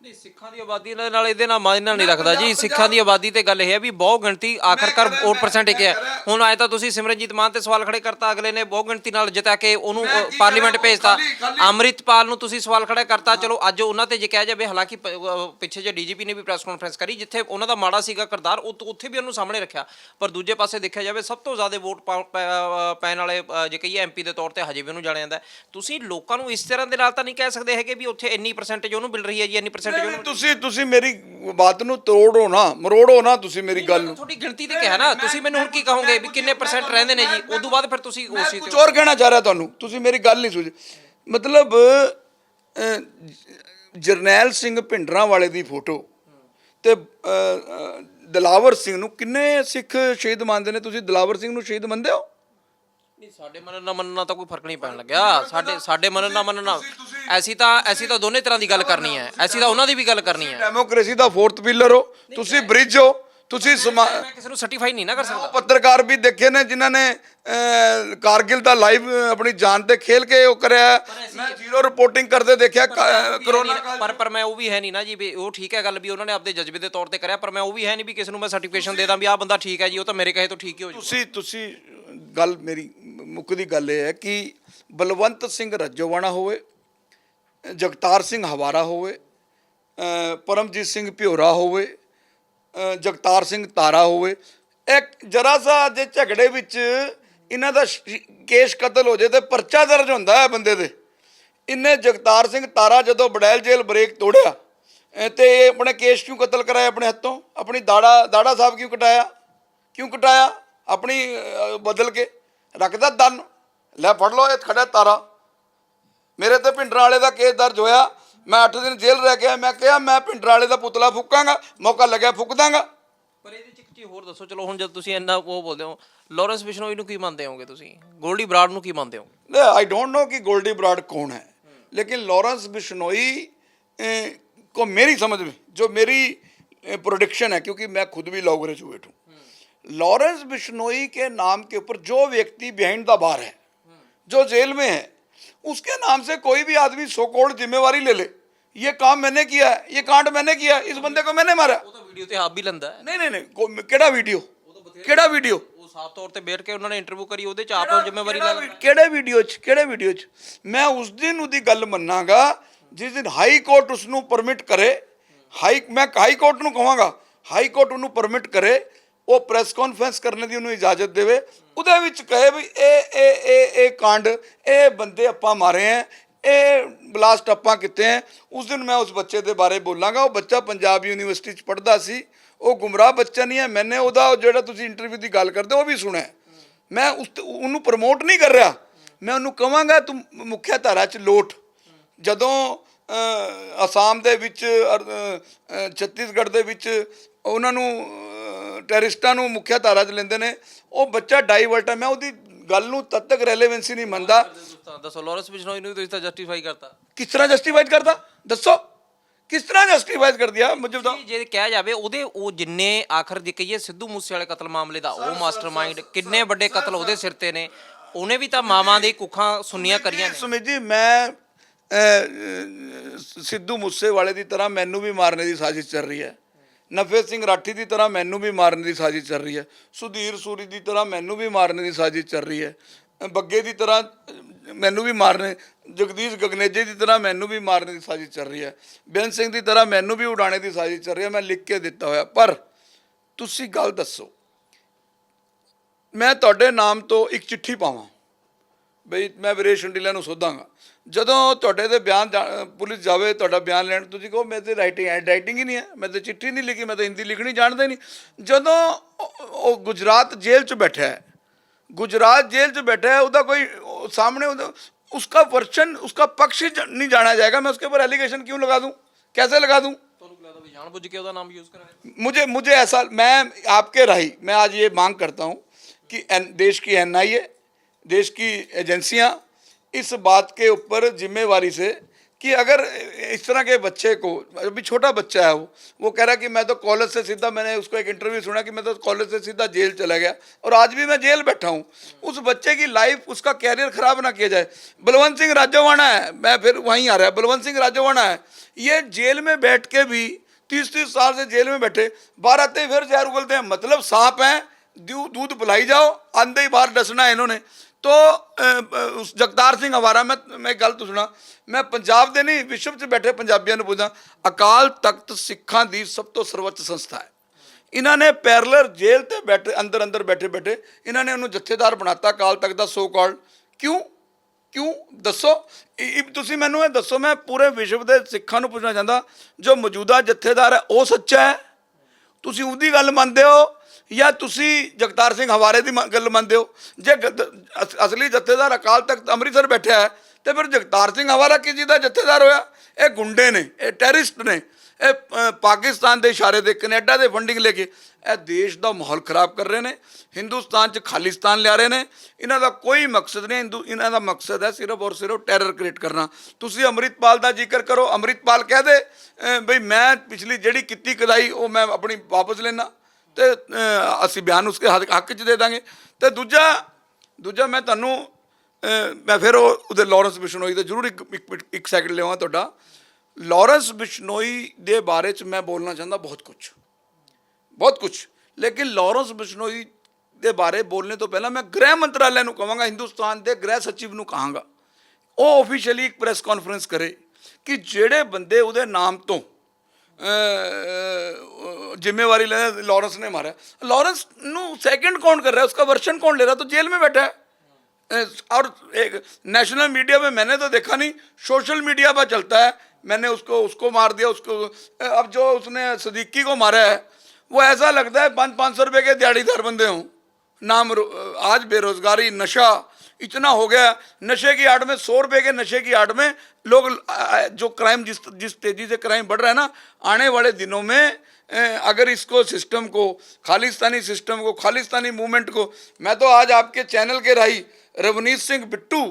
ਨਹੀਂ ਸਿੱਖਾਂ ਦੀ ਆਬਾਦੀ ਦੇ ਨਾਲ ਇਹਦੇ ਨਾਲ ਮਾਇਨਾ ਨਹੀਂ ਰੱਖਦਾ ਜੀ। ਸਿੱਖਾਂ ਦੀ ਆਬਾਦੀ ਤੇ ਗੱਲ ਇਹ ਹੈ ਵੀ ਬਹੁਤ ਗਿਣਤੀ ਆਖਰਕਾਰ ਵੋਟ ਪਰਸੈਂਟ ਇੱਕ ਹੈ। ਹੁਣ ਆਏ ਤਾਂ ਤੁਸੀਂ ਸਿਮਰਨਜੀਤ ਮਾਨ ਤੇ ਸਵਾਲ ਖੜੇ ਕਰਤਾ ਅਗਲੇ ਨੇ ਬਹੁਤ ਗਿਣਤੀ ਨਾਲ ਜਿਤਾ ਕੇ ਉਹਨੂੰ ਪਾਰਲੀਮੈਂਟ ਭੇਜਤਾ। ਅੰਮ੍ਰਿਤਪਾਲ ਨੂੰ ਤੁਸੀਂ ਸਵਾਲ ਖੜਾ ਕਰਤਾ। ਚਲੋ ਅੱਜ ਉਹਨਾਂ ਤੇ ਜੇ ਕਿਹਾ ਜਾਵੇ ਹਾਲਾਂਕਿ ਪਿੱਛੇ ਜੇ ਡੀਜੀਪੀ ਨੇ ਵੀ ਪ੍ਰੈਸ ਕਾਨਫਰੰਸ ਕਰੀ ਜਿੱਥੇ ਉਹਨਾਂ ਦਾ ਮਾੜਾ ਸੀਗਾ ਕਰਤਾਰ ਉੱਥ- ਵੀ ਉਹਨੂੰ ਸਾਹਮਣੇ ਰੱਖਿਆ। ਪਰ ਦੂਜੇ ਪਾਸੇ ਦੇਖਿਆ ਜਾਵੇ ਸਭ ਤੋਂ ਜ਼ਿਆਦਾ ਵੋਟ ਪੈਣ ਵਾਲੇ ਜੇ ਕਹੀਏ ਐਮਪੀ ਦੇ ਤੌਰ ਤੇ ਹਜੇ ਵੀ ਉਹਨੂੰ ਜਾਣਿਆ ਜਾਂਦਾ। ਤੁਸੀਂ ਲੋਕਾਂ ਨੂੰ ਇਸ ਤਰ੍ਹਾਂ ਦੇ ਨਾਲ ਤਾਂ ਨਹੀਂ ਕਹਿ ਸਕਦੇ ਹੈਗੇ ਵੀ ਉੱਥੇ ਇੰਨੀ ਪਰਸੈਂਟੇਜ ਉਹਨੂੰ ਮਿਲ ਰਹੀ ਹੈ ਜੀ ਇੰਨੀ ਪਰਸੈਂਟੇਜ ਨਹੀਂ, ਉਹਨੂੰ ਨਹੀਂ, ਤੁਸੀਂ ਤੁਸੀਂ ਮੇਰੀ ਬਾਤ ਨੂੰ ਤੋੜੋ ਨਾ ਮਰੋੜੋ ਨਾ ਤੁਸੀਂ ਮੇਰੀ ਗੱਲ ਨੂੰ। ਤੁਹਾਡੀ ਗਿਣਤੀ ਤੇ ਕਿਹਾ ਨਾ ਤੁਸੀਂ ਮੈਨੂੰ ਹੁਣ ਕੀ ਕਹੋਗੇ ਵੀ ਕਿੰਨੇ ਪਰਸੈਂਟ ਰਹਿੰਦੇ ਨੇ ਜੀ? ਉਦੋਂ ਬਾਅਦ ਫਿਰ ਤੁਸੀਂ ਉਸੇ ਕੁਝ ਤੇ ਹੋਰ ਕਹਿਣਾ ਚਾਹ ਰਿਹਾ ਤੁਹਾਨੂੰ। ਤੁਸੀਂ ਮੇਰੀ ਗੱਲ ਨਹੀਂ ਸੁਝ ਮਤਲਬ ਜਰਨੈਲ ਸਿੰਘ ਭਿੰਡਰਾਂ ਵਾਲੇ ਦੀ ਫੋਟੋ ਤੇ ਦਲਾਵਰ ਸਿੰਘ ਨੂੰ ਕਿੰਨੇ ਸਿੱਖ ਸ਼ਹੀਦ ਮੰਨਦੇ ਨੇ? ਤੁਸੀਂ ਦਲਾਵਰ ਸਿੰਘ ਨੂੰ ਸ਼ਹੀਦ ਮੰਨਦੇ ਹੋ? ਨਹੀਂ ਸਾਡੇ ਮੰਨਣ ਨਾਲ ਮੰਨਣਾ ਤਾਂ ਕੋਈ ਫ਼ਰਕ ਨਹੀਂ ਪੈਣ ਲੱਗਿਆ। ਸਾਡੇ ਸਾਡੇ ਮੰਨਣ ਨਾਲ ਮੰਨਣਾ। ਐਸੀ ਤਾਂ ਐਸੀ ਤਾਂ ਦੋਨੇ ਤਰ੍ਹਾਂ ਦੀ ਗੱਲ ਕਰਨੀ ਹੈ। ਐਸੀ ਤਾਂ ਉਹਨਾਂ ਦੀ ਵੀ ਗੱਲ ਕਰਨੀ ਹੈ। ਡੈਮੋਕ੍ਰੇਸੀ ਦਾ ਫੋਰਥ ਪਿਲਰ ਹੋ। ਤੁਸੀਂ ਬ੍ਰਿਜ ਹੋ। ਤੁਸੀਂ ਸਮਾ ਮੈਂ ਕਿਸੇ ਨੂੰ ਸਰਟੀਫਾਈ ਨਹੀਂ ਨਾ ਕਰ ਸਕਦਾ। ਪੱਤਰਕਾਰ ਵੀ ਦੇਖੇ ਨੇ ਜਿਨ੍ਹਾਂ ਨੇ ਅਹ, ਕਾਰਗਿਲ ਦਾ ਲਾਈਵ ਆਪਣੀ ਜਾਨ ਤੇ ਖੇਲ ਕੇ ਉਹ ਕਰਿਆ। ਮੈਂ ਜ਼ੀਰੋ ਰਿਪੋਰਟਿੰਗ ਕਰਦੇ ਦੇਖਿਆ ਕ- ਕਰੋਨਾ ਕਾਲ ਪਰ ਪਰ ਮੈਂ ਉਹ ਵੀ ਹੈ ਨਹੀਂ ਨਾ ਜੀ ਵੀ ਉਹ ਠੀਕ ਹੈ ਗੱਲ ਵੀ ਉਹਨਾਂ ਨੇ ਆਪਦੇ ਜਜ਼ਬੇ ਦੇ ਤੌਰ ਤੇ ਕਰਿਆ ਪਰ ਮੈਂ ਉਹ ਵੀ ਹੈ ਨਹੀਂ ਵੀ ਕਿਸੇ ਨੂੰ ਮੈਂ ਸਰਟੀਫਿਕੇਸ਼ਨ ਦੇ ਦਾਂ ਵੀ ਆਹ ਬੰਦਾ ਠੀਕ ਹੈ ਜੀ ਉਹ ਤਾਂ ਮੇਰੇ ਕਹੇ ਤੋਂ ਠੀਕ ਹੀ ਹੋ ਜਾਊ ਤੁਸੀਂ ਤੁਸੀਂ ਗੱਲ ਮੇਰੀ ਮੁੱਕਦੀ ਗੱਲ ਇਹ ਹੈ ਕਿ ਬਲਵੰਤ ਸਿੰਘ ਰੱਜੋਵਾਣਾ ਹੋਵੇ, ਜਗਤਾਰ ਸਿੰਘ ਹਵਾਰਾ ਹੋਵੇ ਪਰਮਜੀਤ ਸਿੰਘ ਭਿਓਰਾ ਹੋਵੇ ਜਗਤਾਰ ਸਿੰਘ ਤਾਰਾ ਹੋਵੇ ਇੱਕ ਜਰਾ ਸਾ ਜੇ ਝਗੜੇ ਵਿੱਚ ਇਹਨਾਂ ਦਾ ਸ਼- ਕੇਸ ਕਤਲ ਹੋ ਜੇ ਤੇ ਪਰਚਾ ਦਰਜ ਹੁੰਦਾ ਹੈ ਬੰਦੇ ਦੇ। ਇਹਨੇ ਜਗਤਾਰ ਸਿੰਘ ਤਾਰਾ ਜਦੋਂ ਬੜੈਲ ਜੇਲ੍ਹ ਬ੍ਰੇਕ ਤੋੜਿਆ, ਅਹ ਤੇ ਇਹ ਆਪਣੇ ਕੇਸ ਕਿਉਂ ਕਤਲ ਕਰਾਇਆ ਆਪਣੇ ਹੱਥੋਂ? ਆਪਣੀ ਦਾੜਾ ਦਾੜਾ ਸਾਹਿਬ ਕਿਉਂ ਕਟਾਇਆ? ਕਿਉਂ ਕਟਾਇਆ? ਆਪਣੀ ਬਦਲ ਕੇ? ਰੱਖਦਾ ਦਨ ਲੈ ਫੜ ਲਓ ਇਹ ਖੜਾ ਤਾਰਾ ਮੇਰੇ ਤੇ ਭਿੰਡਰਾਂ ਵਾਲੇ ਦਾ ਕੇਸ ਦਰਜ ਹੋਇਆ ਮੈਂ 8 ਦਿਨ ਜੇਲ੍ਹ ਰਹਿ ਗਿਆ ਮੈਂ ਕਿਹਾ ਮੈਂ ਭਿੰਡਰਾਂ ਵਾਲੇ ਦਾ ਪੁਤਲਾ ਫੂਕਾਂਗਾ ਮੌਕਾ ਲੱਗਿਆ ਫੂਕ ਦਾਂਗਾ ਪਰ ਇਹਦੇ ਚ ਇੱਕ ਚੀਜ਼ ਹੋਰ ਦੱਸੋ ਚਲੋ ਹੁਣ ਜਦ ਤੁਸੀਂ ਇੰਨਾ ਉਹ ਬੋਲਦੇ ਹੋ ਲਾਰੈਂਸ ਬਿਸ਼ਨੋਈ ਨੂੰ ਕੀ ਮੰਨਦੇ ਹੋਗੇ ਤੁਸੀਂ ਗੋਲਡੀ ਬਰਾੜ ਨੂੰ ਕੀ ਮੰਨਦੇ ਹੋ आई डोंट नो कि गोल्डी ब्राड कौन है लेकिन लॉरेंस बिश्नोई अ, को मेरी समझ में जो मेरी प्रोडिक्शन है क्योंकि मैं खुद भी लॉ ग्रेजुएट हूँ लॉरेंस बिश्नोई के नाम के ऊपर जो व्यक्ति बिहाइंड द बार है जो जेल में है उसके नाम से कोई भी आदमी सो कोल्ड जिम्मेवारी ले ले ये काम मैंने किया है ये कांड मैंने किया है इस बंदे को मैंने मारा ਉਹ ਤਾਂ ਵੀਡੀਓ ਤੇ ਆਪ ਵੀ ਲੰਦਾ ਹੈ नहीं नहीं नहीं को- केड़ा वीडियो केड़ा वीडियो ਉਹ ਸਾਫ ਤੌਰ ਤੇ ਬੈਠ ਕੇ ਉਹਨਾਂ ਨੇ ਇੰਟਰਵਿਊ ਕਰੀ ਉਹਦੇ ਚ ਆਪ ਨੂੰ ਜ਼ਿੰਮੇਵਾਰੀ ਲੈ ਕਿਹੜਾ ਵੀ- ਕਿਹੜੇ ਵੀਡੀਓ 'ਚ ਕਿਹੜੇ ਵੀਡੀਓ 'ਚ ਮੈਂ ਉਸ ਦਿਨ ਉਹਦੀ ਗੱਲ ਮੰਨਾਂਗਾ ਜਿਸ ਦਿਨ ਹਾਈ ਕੋਰਟ ਉਸ ਨੂੰ ਪਰਮਿਟ ਕਰੇ ਹਾਈ ਮੈਂ ਹਾਈ ਕੋਰਟ ਨੂੰ ਕਹਾਂਗਾ ਹਾਈ ਕੋਰਟ ਉਹਨੂੰ ਪਰਮਿਟ ਕਰੇ ਉਹ ਪ੍ਰੈਸ ਕਾਨਫਰੰਸ ਕਰਨ ਦੀ ਉਹਨੂੰ ਇਜਾਜ਼ਤ ਦੇਵੇ, ਉਹਦੇ ਵਿੱਚ ਕਹੇ ਵੀ ਇਹ ਇਹ ਇਹ ਇਹ ਕਾਂਡ, ਇਹ ਬੰਦੇ ਆਪਾਂ ਮਾਰੇ ਆ ਇਹ ਬਲਾਸਟ ਆਪਾਂ ਕਿਤੇ ਹੈ ਉਸ ਦਿਨ ਮੈਂ ਉਸ ਬੱਚੇ ਦੇ ਬਾਰੇ ਬੋਲਾਂਗਾ। ਉਹ ਬੱਚਾ ਪੰਜਾਬ ਯੂਨੀਵਰਸਿਟੀ 'ਚ ਪੜ੍ਹਦਾ ਸੀ। ਉਹ ਗੁੰਮਰਾਹ ਬੱਚਾ ਨਹੀਂ ਹੈ ਮੈਨੇ ਉਹਦਾ ਜਿਹੜਾ ਤੁਸੀਂ ਇੰਟਰਵਿਊ ਦੀ ਗੱਲ ਕਰਦੇ ਹੋ, ਉਹ ਵੀ ਸੁਣਿਆ। ਮੈਂ ਉਸ ਉਹਨੂੰ ਪ੍ਰਮੋਟ ਨਹੀਂ ਕਰ ਰਿਹਾ। ਮੈਂ ਉਹਨੂੰ ਕਹਾਂਗਾ ਤੂੰ ਮੁੱਖਿਆ ਧਾਰਾ 'ਚ ਲੋਟ। ਜਦੋਂ ਅਸਾਮ ਦੇ ਵਿੱਚ ਛੱਤੀਸਗੜ੍ਹ ਦੇ ਵਿੱਚ ਉਹਨਾਂ ਨੂੰ ਟੈਰਰਿਸਟਾਂ ਨੂੰ ਮੁੱਖਿਆ ਧਾਰਾ 'ਚ ਲੈਂਦੇ ਨੇ। ਉਹ ਬੱਚਾ ਡਾਈਵਰਟ ਹੈ। ਮੈਂ ਉਹਦੀ ਗੱਲ ਨੂੰ ਤਦ ਤੱਕ ਰੈਲੇਵੈਂਸੀ ਨਹੀਂ ਮੰਨਦਾ। ਦੱਸੋ ਲਾਰੈਂਸ ਬਿਸ਼ਨੋਈ ਨੂੰ ਤੁਸੀਂ ਤਾਂ ਜਸਟੀਫਾਈ ਕਰਤਾ। ਕਿਸ ਤਰ੍ਹਾਂ ਜਸਟੀਫਾਈਡ ਕਰਦਾ? ਦੱਸੋ। ਕਿਸ ਤਰ੍ਹਾਂ ਜਸਟੀਫਾਈਡ ਕਰ ਦਿਆ ਮੁਝੇ ਬਤਾਓ ਜੀ, ਕਿਹਾ ਜਾਵੇ ਉਹਦੇ ਉਹ ਜਿੰਨੇ ਆਖਰ ਦੀ ਕਹੀਏ ਸਿੱਧੂ ਮੂਸੇ ਵਾਲੇ ਕਤਲ ਮਾਮਲੇ ਦਾ ਉਹ ਮਾਸਟਰਮਾਈਂਡ ਕਿੰਨੇ ਵੱਡੇ ਕਤਲ ਉਹਦੇ ਸਿਰ। ਤੇ ਨੇ। ਉਹਨੇ ਵੀ ਤਾਂ ਮਾਵਾਂ ਦੀ ਕੁੱਖਾਂ ਸੁੰਨੀਆਂ ਕਰੀਆਂ ਨੇ। ਸੁਮਿਤ ਜੀ ਮੈਂ ਸਿੱਧੂ ਮੂਸੇ ਵਾਲੇ ਦੀ ਤਰ੍ਹਾਂ ਮੈਨੂੰ ਵੀ ਮਾਰਨੇ ਦੀ ਸਾਜ਼ਿਸ਼ ਚੱਲ ਰਹੀ ਹੈ। ਨਫੇ ਸਿੰਘ ਰਾਠੀ ਦੀ ਤਰ੍ਹਾਂ ਮੈਨੂੰ ਵੀ ਮਾਰਨ ਦੀ ਸਾਜ਼ਿਸ਼ ਚੱਲ ਰਹੀ ਹੈ। ਸੁਧੀਰ ਸੂਰੀ ਦੀ ਤਰ੍ਹਾਂ ਮੈਨੂੰ ਵੀ ਮਾਰਨ ਦੀ ਸਾਜ਼ਿਸ਼ ਚੱਲ ਰਹੀ ਹੈ। ਬੱਗੇ ਦੀ ਤਰ੍ਹਾਂ ਮੈਨੂੰ ਵੀ ਮਾਰਨੇ, ਜਗਦੀਸ਼ ਗਗਨੇਜੇ ਦੀ ਤਰ੍ਹਾਂ ਮੈਨੂੰ ਵੀ ਮਾਰਨ ਦੀ ਸਾਜ਼ਿਸ਼ ਚੱਲ ਰਹੀ ਹੈ। ਬੇਅੰਤ ਸਿੰਘ ਦੀ ਤਰ੍ਹਾਂ ਮੈਨੂੰ ਵੀ ਉਡਾਣੇ ਦੀ ਸਾਜ਼ਿਸ਼ ਚੱਲ ਰਹੀ ਹੈ। ਮੈਂ ਲਿਖ ਕੇ ਦਿੱਤਾ ਹੋਇਆ। ਪਰ ਤੁਸੀਂ ਗੱਲ ਦੱਸੋ। ਮੈਂ ਤੁਹਾਡੇ ਨਾਮ ਤੋਂ ਇੱਕ ਚਿੱਠੀ ਪਾਵਾਂ। ਬਈ ਮੈਂ ਵੀਰੇਸ਼ ਸ਼ੰਡੀਲਾ ਨੂੰ ਸੋਧਾਂਗਾ ਜਦੋਂ ਤੁਹਾਡੇ ਤੇ ਬਿਆਨ ਜਾ- ਪੁਲਿਸ ਜਾਵੇ ਤੁਹਾਡਾ ਬਿਆਨ ਲੈਣ ਤੁਸੀਂ ਕਹੋ ਮੈਂ ਤੇ ਰਾਈਟਿੰਗ ਐਡ ਰਾਈਟਿੰਗ ਹੀ ਨਹੀਂ ਹੈ ਮੈਂ ਤੇ ਚਿੱਠੀ ਨਹੀਂ ਲਿਖੀ ਮੈਂ ਤਾਂ ਹਿੰਦੀ ਲਿਖਣੀ ਜਾਣਦਾ ਹੀ ਨਹੀਂ ਜਦੋਂ ਉਹ- ਉਹ ਗੁਜਰਾਤ ਜੇਲ੍ਹ 'ਚ ਬੈਠਾ ਹੈ गुजरात जेल 'ਚ बैठा है ਉਹਦਾ ਕੋਈ ਉਹ ਸਾਹਮਣੇ ਉਹਦਾ उसका वर्षन उसका पक्ष ही ज- नहीं जाना जाएगा मैं उसके ऊपर एलिगेशन क्यों लगा दूं कैसे लगा दूं ਤੁਹਾਨੂੰ ਲੱਗਦਾ ਵੀ ਜਾਣਬੁੱਝ ਕੇ ਉਹਦਾ ਨਾਮ ਯੂਜ਼ ਕਰਾਇਆ मुझे मुझे ऐसा मैं आपके राही मैं आज ये मांग करता हूँ कि एन, देश की एन देश की एजेंसियाँ इस बात के ऊपर जिम्मेवारी से कि अगर इस तरह के बच्चे को, अभी छोटा बच्चा है वो वो कह रहा कि मैं तो कॉलेज से सीधा, मैंने उसको एक इंटरव्यू सुना कि मैं तो कॉलेज से सीधा जेल चला गया और आज भी मैं जेल बैठा हूँ। उस बच्चे की लाइफ उसका कैरियर खराब ना किया जाए। बलवंत सिंह राजोवाना है, मैं फिर वहीं आ रहा है। बलवंत सिंह राजोवाना है, ये जेल में बैठ के भी तीस तीस साल से जेल में बैठे बाहर आते फिर जहर उगलते हैं। मतलब सांप हैं दूध पिलाई जाओ, आंधे ही बाहर डसना है इन्होंने। ਤੋ ਉਸ ਜਗਤਾਰ ਸਿੰਘ ਹਵਾਰਾ ਮੈਂ ਮੈਂ ਗੱਲ ਤੋਂ ਸੁਣਾ। ਮੈਂ ਪੰਜਾਬ ਦੇ ਨਹੀਂ, ਵਿਸ਼ਵ 'ਚ ਬੈਠੇ ਪੰਜਾਬੀਆਂ ਨੂੰ ਪੁੱਛਦਾ, ਅਕਾਲ ਤਖਤ ਸਿੱਖਾਂ ਦੀ ਸਭ ਤੋਂ ਸਰਵਉੱਚ ਸੰਸਥਾ ਹੈ। ਇਹਨਾਂ ਨੇ ਪੈਰਲਰ ਜੇਲ੍ਹ ਤੇ ਬੈਠੇ, ਅੰਦਰ ਅੰਦਰ ਬੈਠੇ ਬੈਠੇ, ਇਹਨਾਂ ਨੇ ਉਹਨੂੰ ਜਥੇਦਾਰ ਬਣਾਤਾ, ਅਕਾਲ ਤਖਤ ਦਾ ਸੋ ਕਾਲ ਕਿਉਂ? ਕਿਉਂ? ਦੱਸੋ। ਤੁਸੀਂ ਮੈਨੂੰ ਇਹ ਦੱਸੋ, ਮੈਂ ਪੂਰੇ ਵਿਸ਼ਵ ਦੇ ਸਿੱਖਾਂ ਨੂੰ ਪੁੱਛਣਾ ਚਾਹੁੰਦਾ, ਜੋ ਮੌਜੂਦਾ ਜਥੇਦਾਰ ਹੈ, ਉਹ ਸੱਚਾ ਹੈ? ਤੁਸੀਂ ਉਹਦੀ ਗੱਲ ਮੰਨਦੇ ਹੋ? ਜਾਂ ਤੁਸੀਂ ਜਗਤਾਰ ਸਿੰਘ ਹਵਾਰੇ ਦੀ ਮ- ਗੱਲ ਮੰਨਦੇ ਹੋ? ਜੇ ਗ- ਅਸ- ਅਸਲੀ ਜਥੇਦਾਰ ਅਕਾਲ ਤਖਤ ਅੰਮ੍ਰਿਤਸਰ ਬੈਠਿਆ ਹੈ, ਤੇ ਫਿਰ ਜਗਤਾਰ ਸਿੰਘ ਹਵਾਰਾ ਕਿਸ ਜੀ ਦਾ ਜਥੇਦਾਰ ਹੋਇਆ? ਇਹ ਗੁੰਡੇ ਨੇ, ਇਹ ਟੈਰਰਿਸਟ ਨੇ, ਇਹ ਪਾਕਿਸਤਾਨ ਦੇ ਇਸ਼ਾਰੇ ਤੇ ਕੈਨੇਡਾ ਦੇ ਫੰਡਿੰਗ ਲੈ ਕੇ ਇਹ ਦੇਸ਼ ਦਾ ਮਾਹੌਲ ਖਰਾਬ ਕਰ ਰਹੇ ਨੇ, ਹਿੰਦੁਸਤਾਨ 'ਚ ਖਾਲਿਸਤਾਨ ਲਿਆ ਰਹੇ ਨੇ। ਇਹਨਾਂ ਦਾ ਕੋਈ ਮਕਸਦ ਨਹੀਂ, ਹਿੰਦੂ, ਇਹਨਾਂ ਦਾ ਮਕਸਦ ਹੈ ਸਿਰਫ ਔਰ ਸਿਰਫ ਟੈਰਰ ਕ੍ਰੀਏਟ ਕਰਨਾ। ਤੁਸੀਂ ਅੰਮ੍ਰਿਤਪਾਲ ਦਾ ਜ਼ਿਕਰ ਕਰੋ, ਅੰਮ੍ਰਿਤਪਾਲ ਕਹਿ ਦੇ ਬਈ ਮੈਂ ਪਿਛਲੀ ਜਿਹੜੀ ਕੀਤੀ ਕਦਾਈ, ਉਹ ਮੈਂ ਆਪਣੀ ਵਾਪਸ ਲੈਣਾ ਤੇ ਅਸੀਂ ਬਿਆਨ ਉਸਕੇ ਹੱਕ ਹੱਕ 'ਚ ਦੇ ਦਾਂਗੇ। ਤੇ ਦੂਜਾ ਦੂਜਾ ਮੈਂ ਤੁਹਾਨੂੰ ਮੈਂ ਫਿਰ ਉਹ, ਉਹਦੇ ਲਾਰੈਂਸ ਬਿਸ਼ਨੋਈ ਦਾ ਜ਼ਰੂਰ ਇੱਕ, ਇੱਕ- ਇੱਕ ਸੈਕਿੰਡ ਲਿਆਵਾਂ ਤੁਹਾਡਾ। ਲਾਰੈਂਸ ਬਿਸ਼ਨੋਈ ਦੇ ਬਾਰੇ 'ਚ ਮੈਂ ਬੋਲਣਾ ਚਾਹੁੰਦਾ ਬਹੁਤ ਕੁਝ ਬਹੁਤ ਕੁਝ ਲੇਕਿਨ ਲਾਰੈਂਸ ਬਿਸ਼ਨੋਈ ਦੇ ਬਾਰੇ ਬੋਲਣੇ ਤੋਂ ਪਹਿਲਾਂ ਮੈਂ ਗ੍ਰਹਿ ਮੰਤਰਾਲੇ ਨੂੰ ਕਹਾਂਗਾ ਹਿੰਦੁਸਤਾਨ ਦੇ ਗ੍ਰਹਿ ਸਚਿਵ ਨੂੰ ਕਹਾਂਗਾ। ਉਹ ਆਫੀਸ਼ੀਅਲੀ ਇੱਕ ਪ੍ਰੈਸ ਕਾਨਫਰੰਸ ਕਰੇ ਕਿ ਜਿਹੜੇ ਬੰਦੇ ਉਹਦੇ ਨਾਮ ਤੋਂ जिम्मेवारी लेना लॉरेंस ने मारा। लॉरेंस नू सेकंड कौन कर रहा है? उसका वर्षन कौन ले रहा है? तो जेल में बैठा है। और एक नेशनल मीडिया में मैंने तो देखा नहीं। सोशल मीडिया पर चलता है। मैंने उसको उसको मार दिया, उसको अब जो उसने सदीकी को मारा है, वो ऐसा लगता है, पाँच पाँच सौ रुपये के दिहाड़ीदार बंदे हों। नाम आज बेरोज़गारी, नशा इतना हो गया, नशे की आड़ में, सौ रुपए के नशे की आड़ में लोग जो क्राइम जिस जिस तेज़ी से क्राइम बढ़ रहा है ना, आने वाले दिनों में अगर इसको सिस्टम को, खालिस्तानी सिस्टम को, खालिस्तानी मूवमेंट को, मैं तो आज आपके चैनल के राही, रवनीत सिंह बिट्टू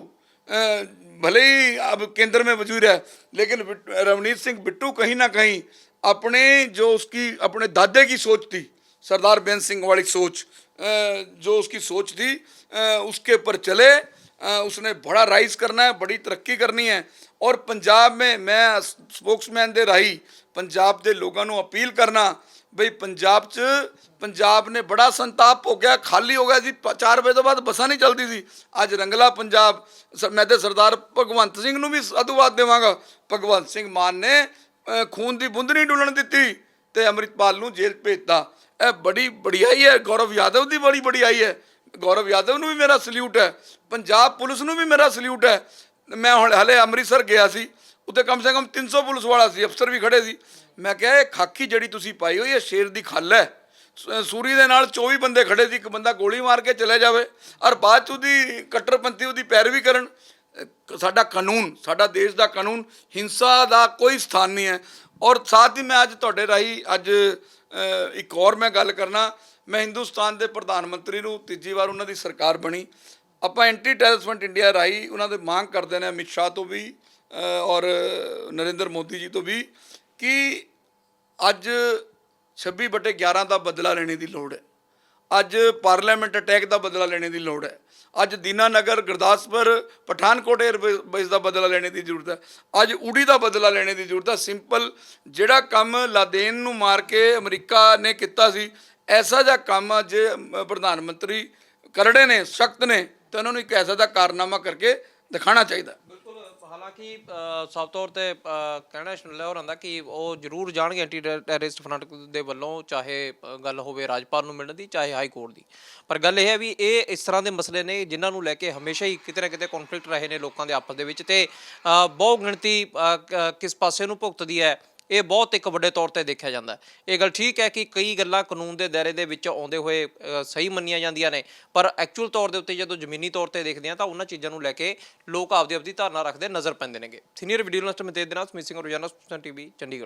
भले ही अब केंद्र में वजूद है, लेकिन रवनीत सिंह बिट्टू कहीं ना कहीं अपने जो उसकी, अपने दादे की सोच थी, सरदार बेन सिंह वाली सोच जो उसकी सोच थी उसके ऊपर चले अ, उसने बड़ा राइज करना है बड़ी तरक्की करनी है और पंजाब में मैं स्पोक्समैन ਦੇ ਰਾਹੀਂ ਪੰਜਾਬ ਦੇ ਲੋਕਾਂ ਨੂੰ ਅਪੀਲ ਕਰਨਾ ਬਈ ਪੰਜਾਬ 'ਚ ਪੰਜਾਬ ਨੇ ਬੜਾ ਸੰਤਾਪ ਹੋ ਗਿਆ ਖਾਲੀ ਹੋ ਗਿਆ ਸੀ 4 ਵਜੇ ਤੋਂ ਬਾਅਦ ਬੱਸਾਂ ਨਹੀਂ ਚੱਲਦੀ ਸੀ ਅੱਜ ਰੰਗਲਾ ਪੰਜਾਬ ਸ- ਮੈਂ ਤੇ ਸਰਦਾਰ ਭਗਵੰਤ ਸਿੰਘ ਨੂੰ ਵੀ ਸਾਧੂਵਾਦ ਦੇਵਾਂਗਾ ਭਗਵੰਤ ਸਿੰਘ ਮਾਨ ਨੇ ਅ, ਖੂਨ ਦੀ ਬੂੰਦ ਨਹੀਂ ਡੁੱਲਣ ਦਿੱਤੀ ਤੇ ਅੰਮ੍ਰਿਤਪਾਲ ਨੂੰ ਜੇਲ੍ਹ ਭੇਜਤਾ ਇਹ ਬੜੀ ਬੜੀਆਈ ਹੈ ਗੌਰਵ ਯਾਦਵ ਦੀ ਬੜੀ ਬੜੀਆਈ ਹੈ ਗੌਰਵ ਯਾਦਵ ਨੂੰ ਵੀ ਮੇਰਾ ਸਲੂਟ ਹੈ, ਪੰਜਾਬ ਪੁਲਿਸ ਨੂੰ ਵੀ ਮੇਰਾ ਸਲੂਟ ਹੈ। ਮੈਂ ਹੁਣ ਹਲੇ ਅੰਮ੍ਰਿਤਸਰ ਗਿਆ ਸੀ, ਉੱਥੇ ਕਮ ਸੇ ਕਮ 300 ਪੁਲਿਸ ਵਾਲਾ ਸੀ, ਅਫਸਰ ਵੀ ਖੜੇ ਸੀ। ਮੈਂ ਕਿਹਾ, ਇਹ ਖਾਕੀ ਜਿਹੜੀ ਤੁਸੀਂ ਪਾਈ ਹੋਈ ਇਹ ਸ਼ੇਰ ਦੀ ਖੱਲ ਹੈ। ਸ- ਸੂਰੀ ਦੇ ਨਾਲ 24 ਬੰਦੇ ਖੜੇ ਸੀ, ਇੱਕ ਬੰਦਾ ਗੋਲੀ ਮਾਰ ਕੇ ਚਲੇ ਜਾਵੇ ਔਰ ਬਾਅਦ ਚ ਉਹਦੀ ਕੱਟਰਪੰਥੀ ਉਹਦੀ ਪੈਰਵੀ ਕਰਨ। ਸਾਡਾ ਕਾਨੂੰਨ, ਸਾਡਾ ਦੇਸ਼ ਦਾ ਕਾਨੂੰਨ, ਹਿੰਸਾ ਦਾ ਕੋਈ ਸਥਾਨ ਨਹੀਂ ਹੈ। ਔਰ ਸਾਥ ਹੀ ਮੈਂ ਅੱਜ ਤੁਹਾਡੇ ਰਾਹੀਂ ਅੱਜ ਇੱਕ ਹੋਰ ਮੈਂ ਗੱਲ ਕਰਨਾ। ਮੈਂ ਹਿੰਦੁਸਤਾਨ ਦੇ ਪ੍ਰਧਾਨ ਮੰਤਰੀ ਨੂੰ ਤੀਜੀ ਵਾਰ ਉਹਨਾਂ ਦੀ ਸਰਕਾਰ ਬਣੀ। ਆਪਾਂ ਐਂਟੀ ਟੈਰਰਿਸਟ ਇੰਡੀਆ ਰਾਹੀਂ ਉਹਨਾਂ ਦੇ ਮੰਗ ਕਰਦੇ ਨੇ, ਅਮਿਤ ਸ਼ਾਹ ਤੋਂ ਵੀ ਔਰ ਨਰਿੰਦਰ ਮੋਦੀ ਜੀ ਤੋਂ ਵੀ, ਕਿ ਅੱਜ 26 ਬਟੇ 11 ਦਾ ਬਦਲਾ ਲੈਣੇ ਦੀ ਲੋੜ ਹੈ। ਅੱਜ ਪਾਰਲੀਮੈਂਟ ਅਟੈਕ ਦਾ ਬਦਲਾ ਲੈਣੇ ਦੀ ਲੋੜ ਹੈ। ਅੱਜ ਦੀਨਾਨਗਰ, ਗੁਰਦਾਸਪੁਰ, ਪਠਾਨਕੋਟ 에ਅਰਬੇਸ ਦਾ ਬਦਲਾ ਲੈਣੇ ਦੀ ਜ਼ਰੂਰਤ ਹੈ। ਅੱਜ ਉੜੀ ਦਾ ਬਦਲਾ ਲੈਣੇ ਦੀ ਜ਼ਰੂਰਤ ਹੈ। ਸਿੰਪਲ ਜਿਹੜਾ ਕੰਮ ਲਾਦੇਨ ਨੂੰ ਮਾਰ ਕੇ ਅਮਰੀਕਾ ਨੇ ਕੀਤਾ ਸੀ ਐਸਾ ਜਿਹਾ ਕੰਮ ਜੇ ਪ੍ਰਧਾਨ ਮੰਤਰੀ ਕਰੜੇ ਨੇ ਸਖਤ ਨੇ ਤੇ ਉਹਨਾਂ ਨੂੰ ਇੱਕ ਐਸਾ ਦਾ ਕਾਰਨਾਮਾ ਕਰਕੇ ਦਿਖਾਣਾ ਚਾਹੀਦਾ। ਬਿਲਕੁਲ ਹਾਲਾਂਕਿ ਸਾਫ਼ ਤੌਰ ਤੇ ਅ, ਕਹਿਣਾ ਸੁਣਿਆ ਹੋਰਾਂ ਦਾ ਕਿ ਉਹ ਜ਼ਰੂਰ ਜਾਣਗੇ ਐਂਟੀ ਟੈਰਰਿਸਟ ਫਰੰਟ ਦੇ ਵੱਲੋਂ ਚਾਹੇ ਗੱਲ ਹੋਵੇ ਰਾਜਪਾਲ ਨੂੰ ਮਿਲਣ ਦੀ ਚਾਹੇ ਹਾਈ ਕੋਰਟ ਦੀ। ਪਰ ਗੱਲ ਇਹ ਹੈ ਵੀ ਇਹ ਇਸ ਤਰ੍ਹਾਂ ਦੇ ਮਸਲੇ ਨੇ ਜਿਨ੍ਹਾਂ ਨੂੰ ਲੈ ਕੇ ਹਮੇਸ਼ਾ ਹੀ ਕਿਤੇ ਨਾ ਕਿਤੇ ਕਨਫਲਿਕਟ ਰਹੇ ਨੇ ਲੋਕਾਂ ਦੇ ਆਪਸ ਦੇ ਵਿੱਚ ਤੇ ਬਹੁ ਗਿਣਤੀ ਕਿਸ ਪਾਸੇ ਨੂੰ ਭੁਗਤਦੀ ਹੈ ਇਹ ਬਹੁਤ ਇੱਕ ਵੱਡੇ ਤੌਰ ਤੇ ਦੇਖਿਆ ਜਾਂਦਾ ਇਹ ਗੱਲ ਠੀਕ ਹੈ ਕਿ ਕਈ ਗੱਲਾਂ ਕਾਨੂੰਨ ਦੇ ਦਾਇਰੇ ਦੇ ਵਿੱਚ ਆਉਂਦੇ ਹੋਏ ਸਹੀ ਮੰਨੀਆਂ ਜਾਂਦੀਆਂ ਨੇ, ਪਰ ਐਕਚੁਅਲ ਤੌਰ ਦੇ ਉੱਤੇ ਜਦੋਂ ਜ਼ਮੀਨੀ ਤੌਰ ਤੇ ਦੇਖਦੇ ਆ ਤਾਂ ਉਹਨਾਂ ਚੀਜ਼ਾਂ ਨੂੰ ਲੈ ਕੇ ਲੋਕ ਆਪਦੀ ਆਪਦੀ ਧਾਰਨਾ ਰੱਖਦੇ ਨਜ਼ਰ ਪੈਂਦੇ ਨੇਗੇ। ਸੀਨੀਅਰ ਵੀਡੀਓ ਜਰਨਲਿਸਟ ਮਤੇਦ ਦੇ ਨਾਲ, ਸਮੀਤ ਸਿੰਘ ਰੋਜ਼ਾਨਾ ਟੀਵੀ ਚੰਡੀਗੜ੍ਹ।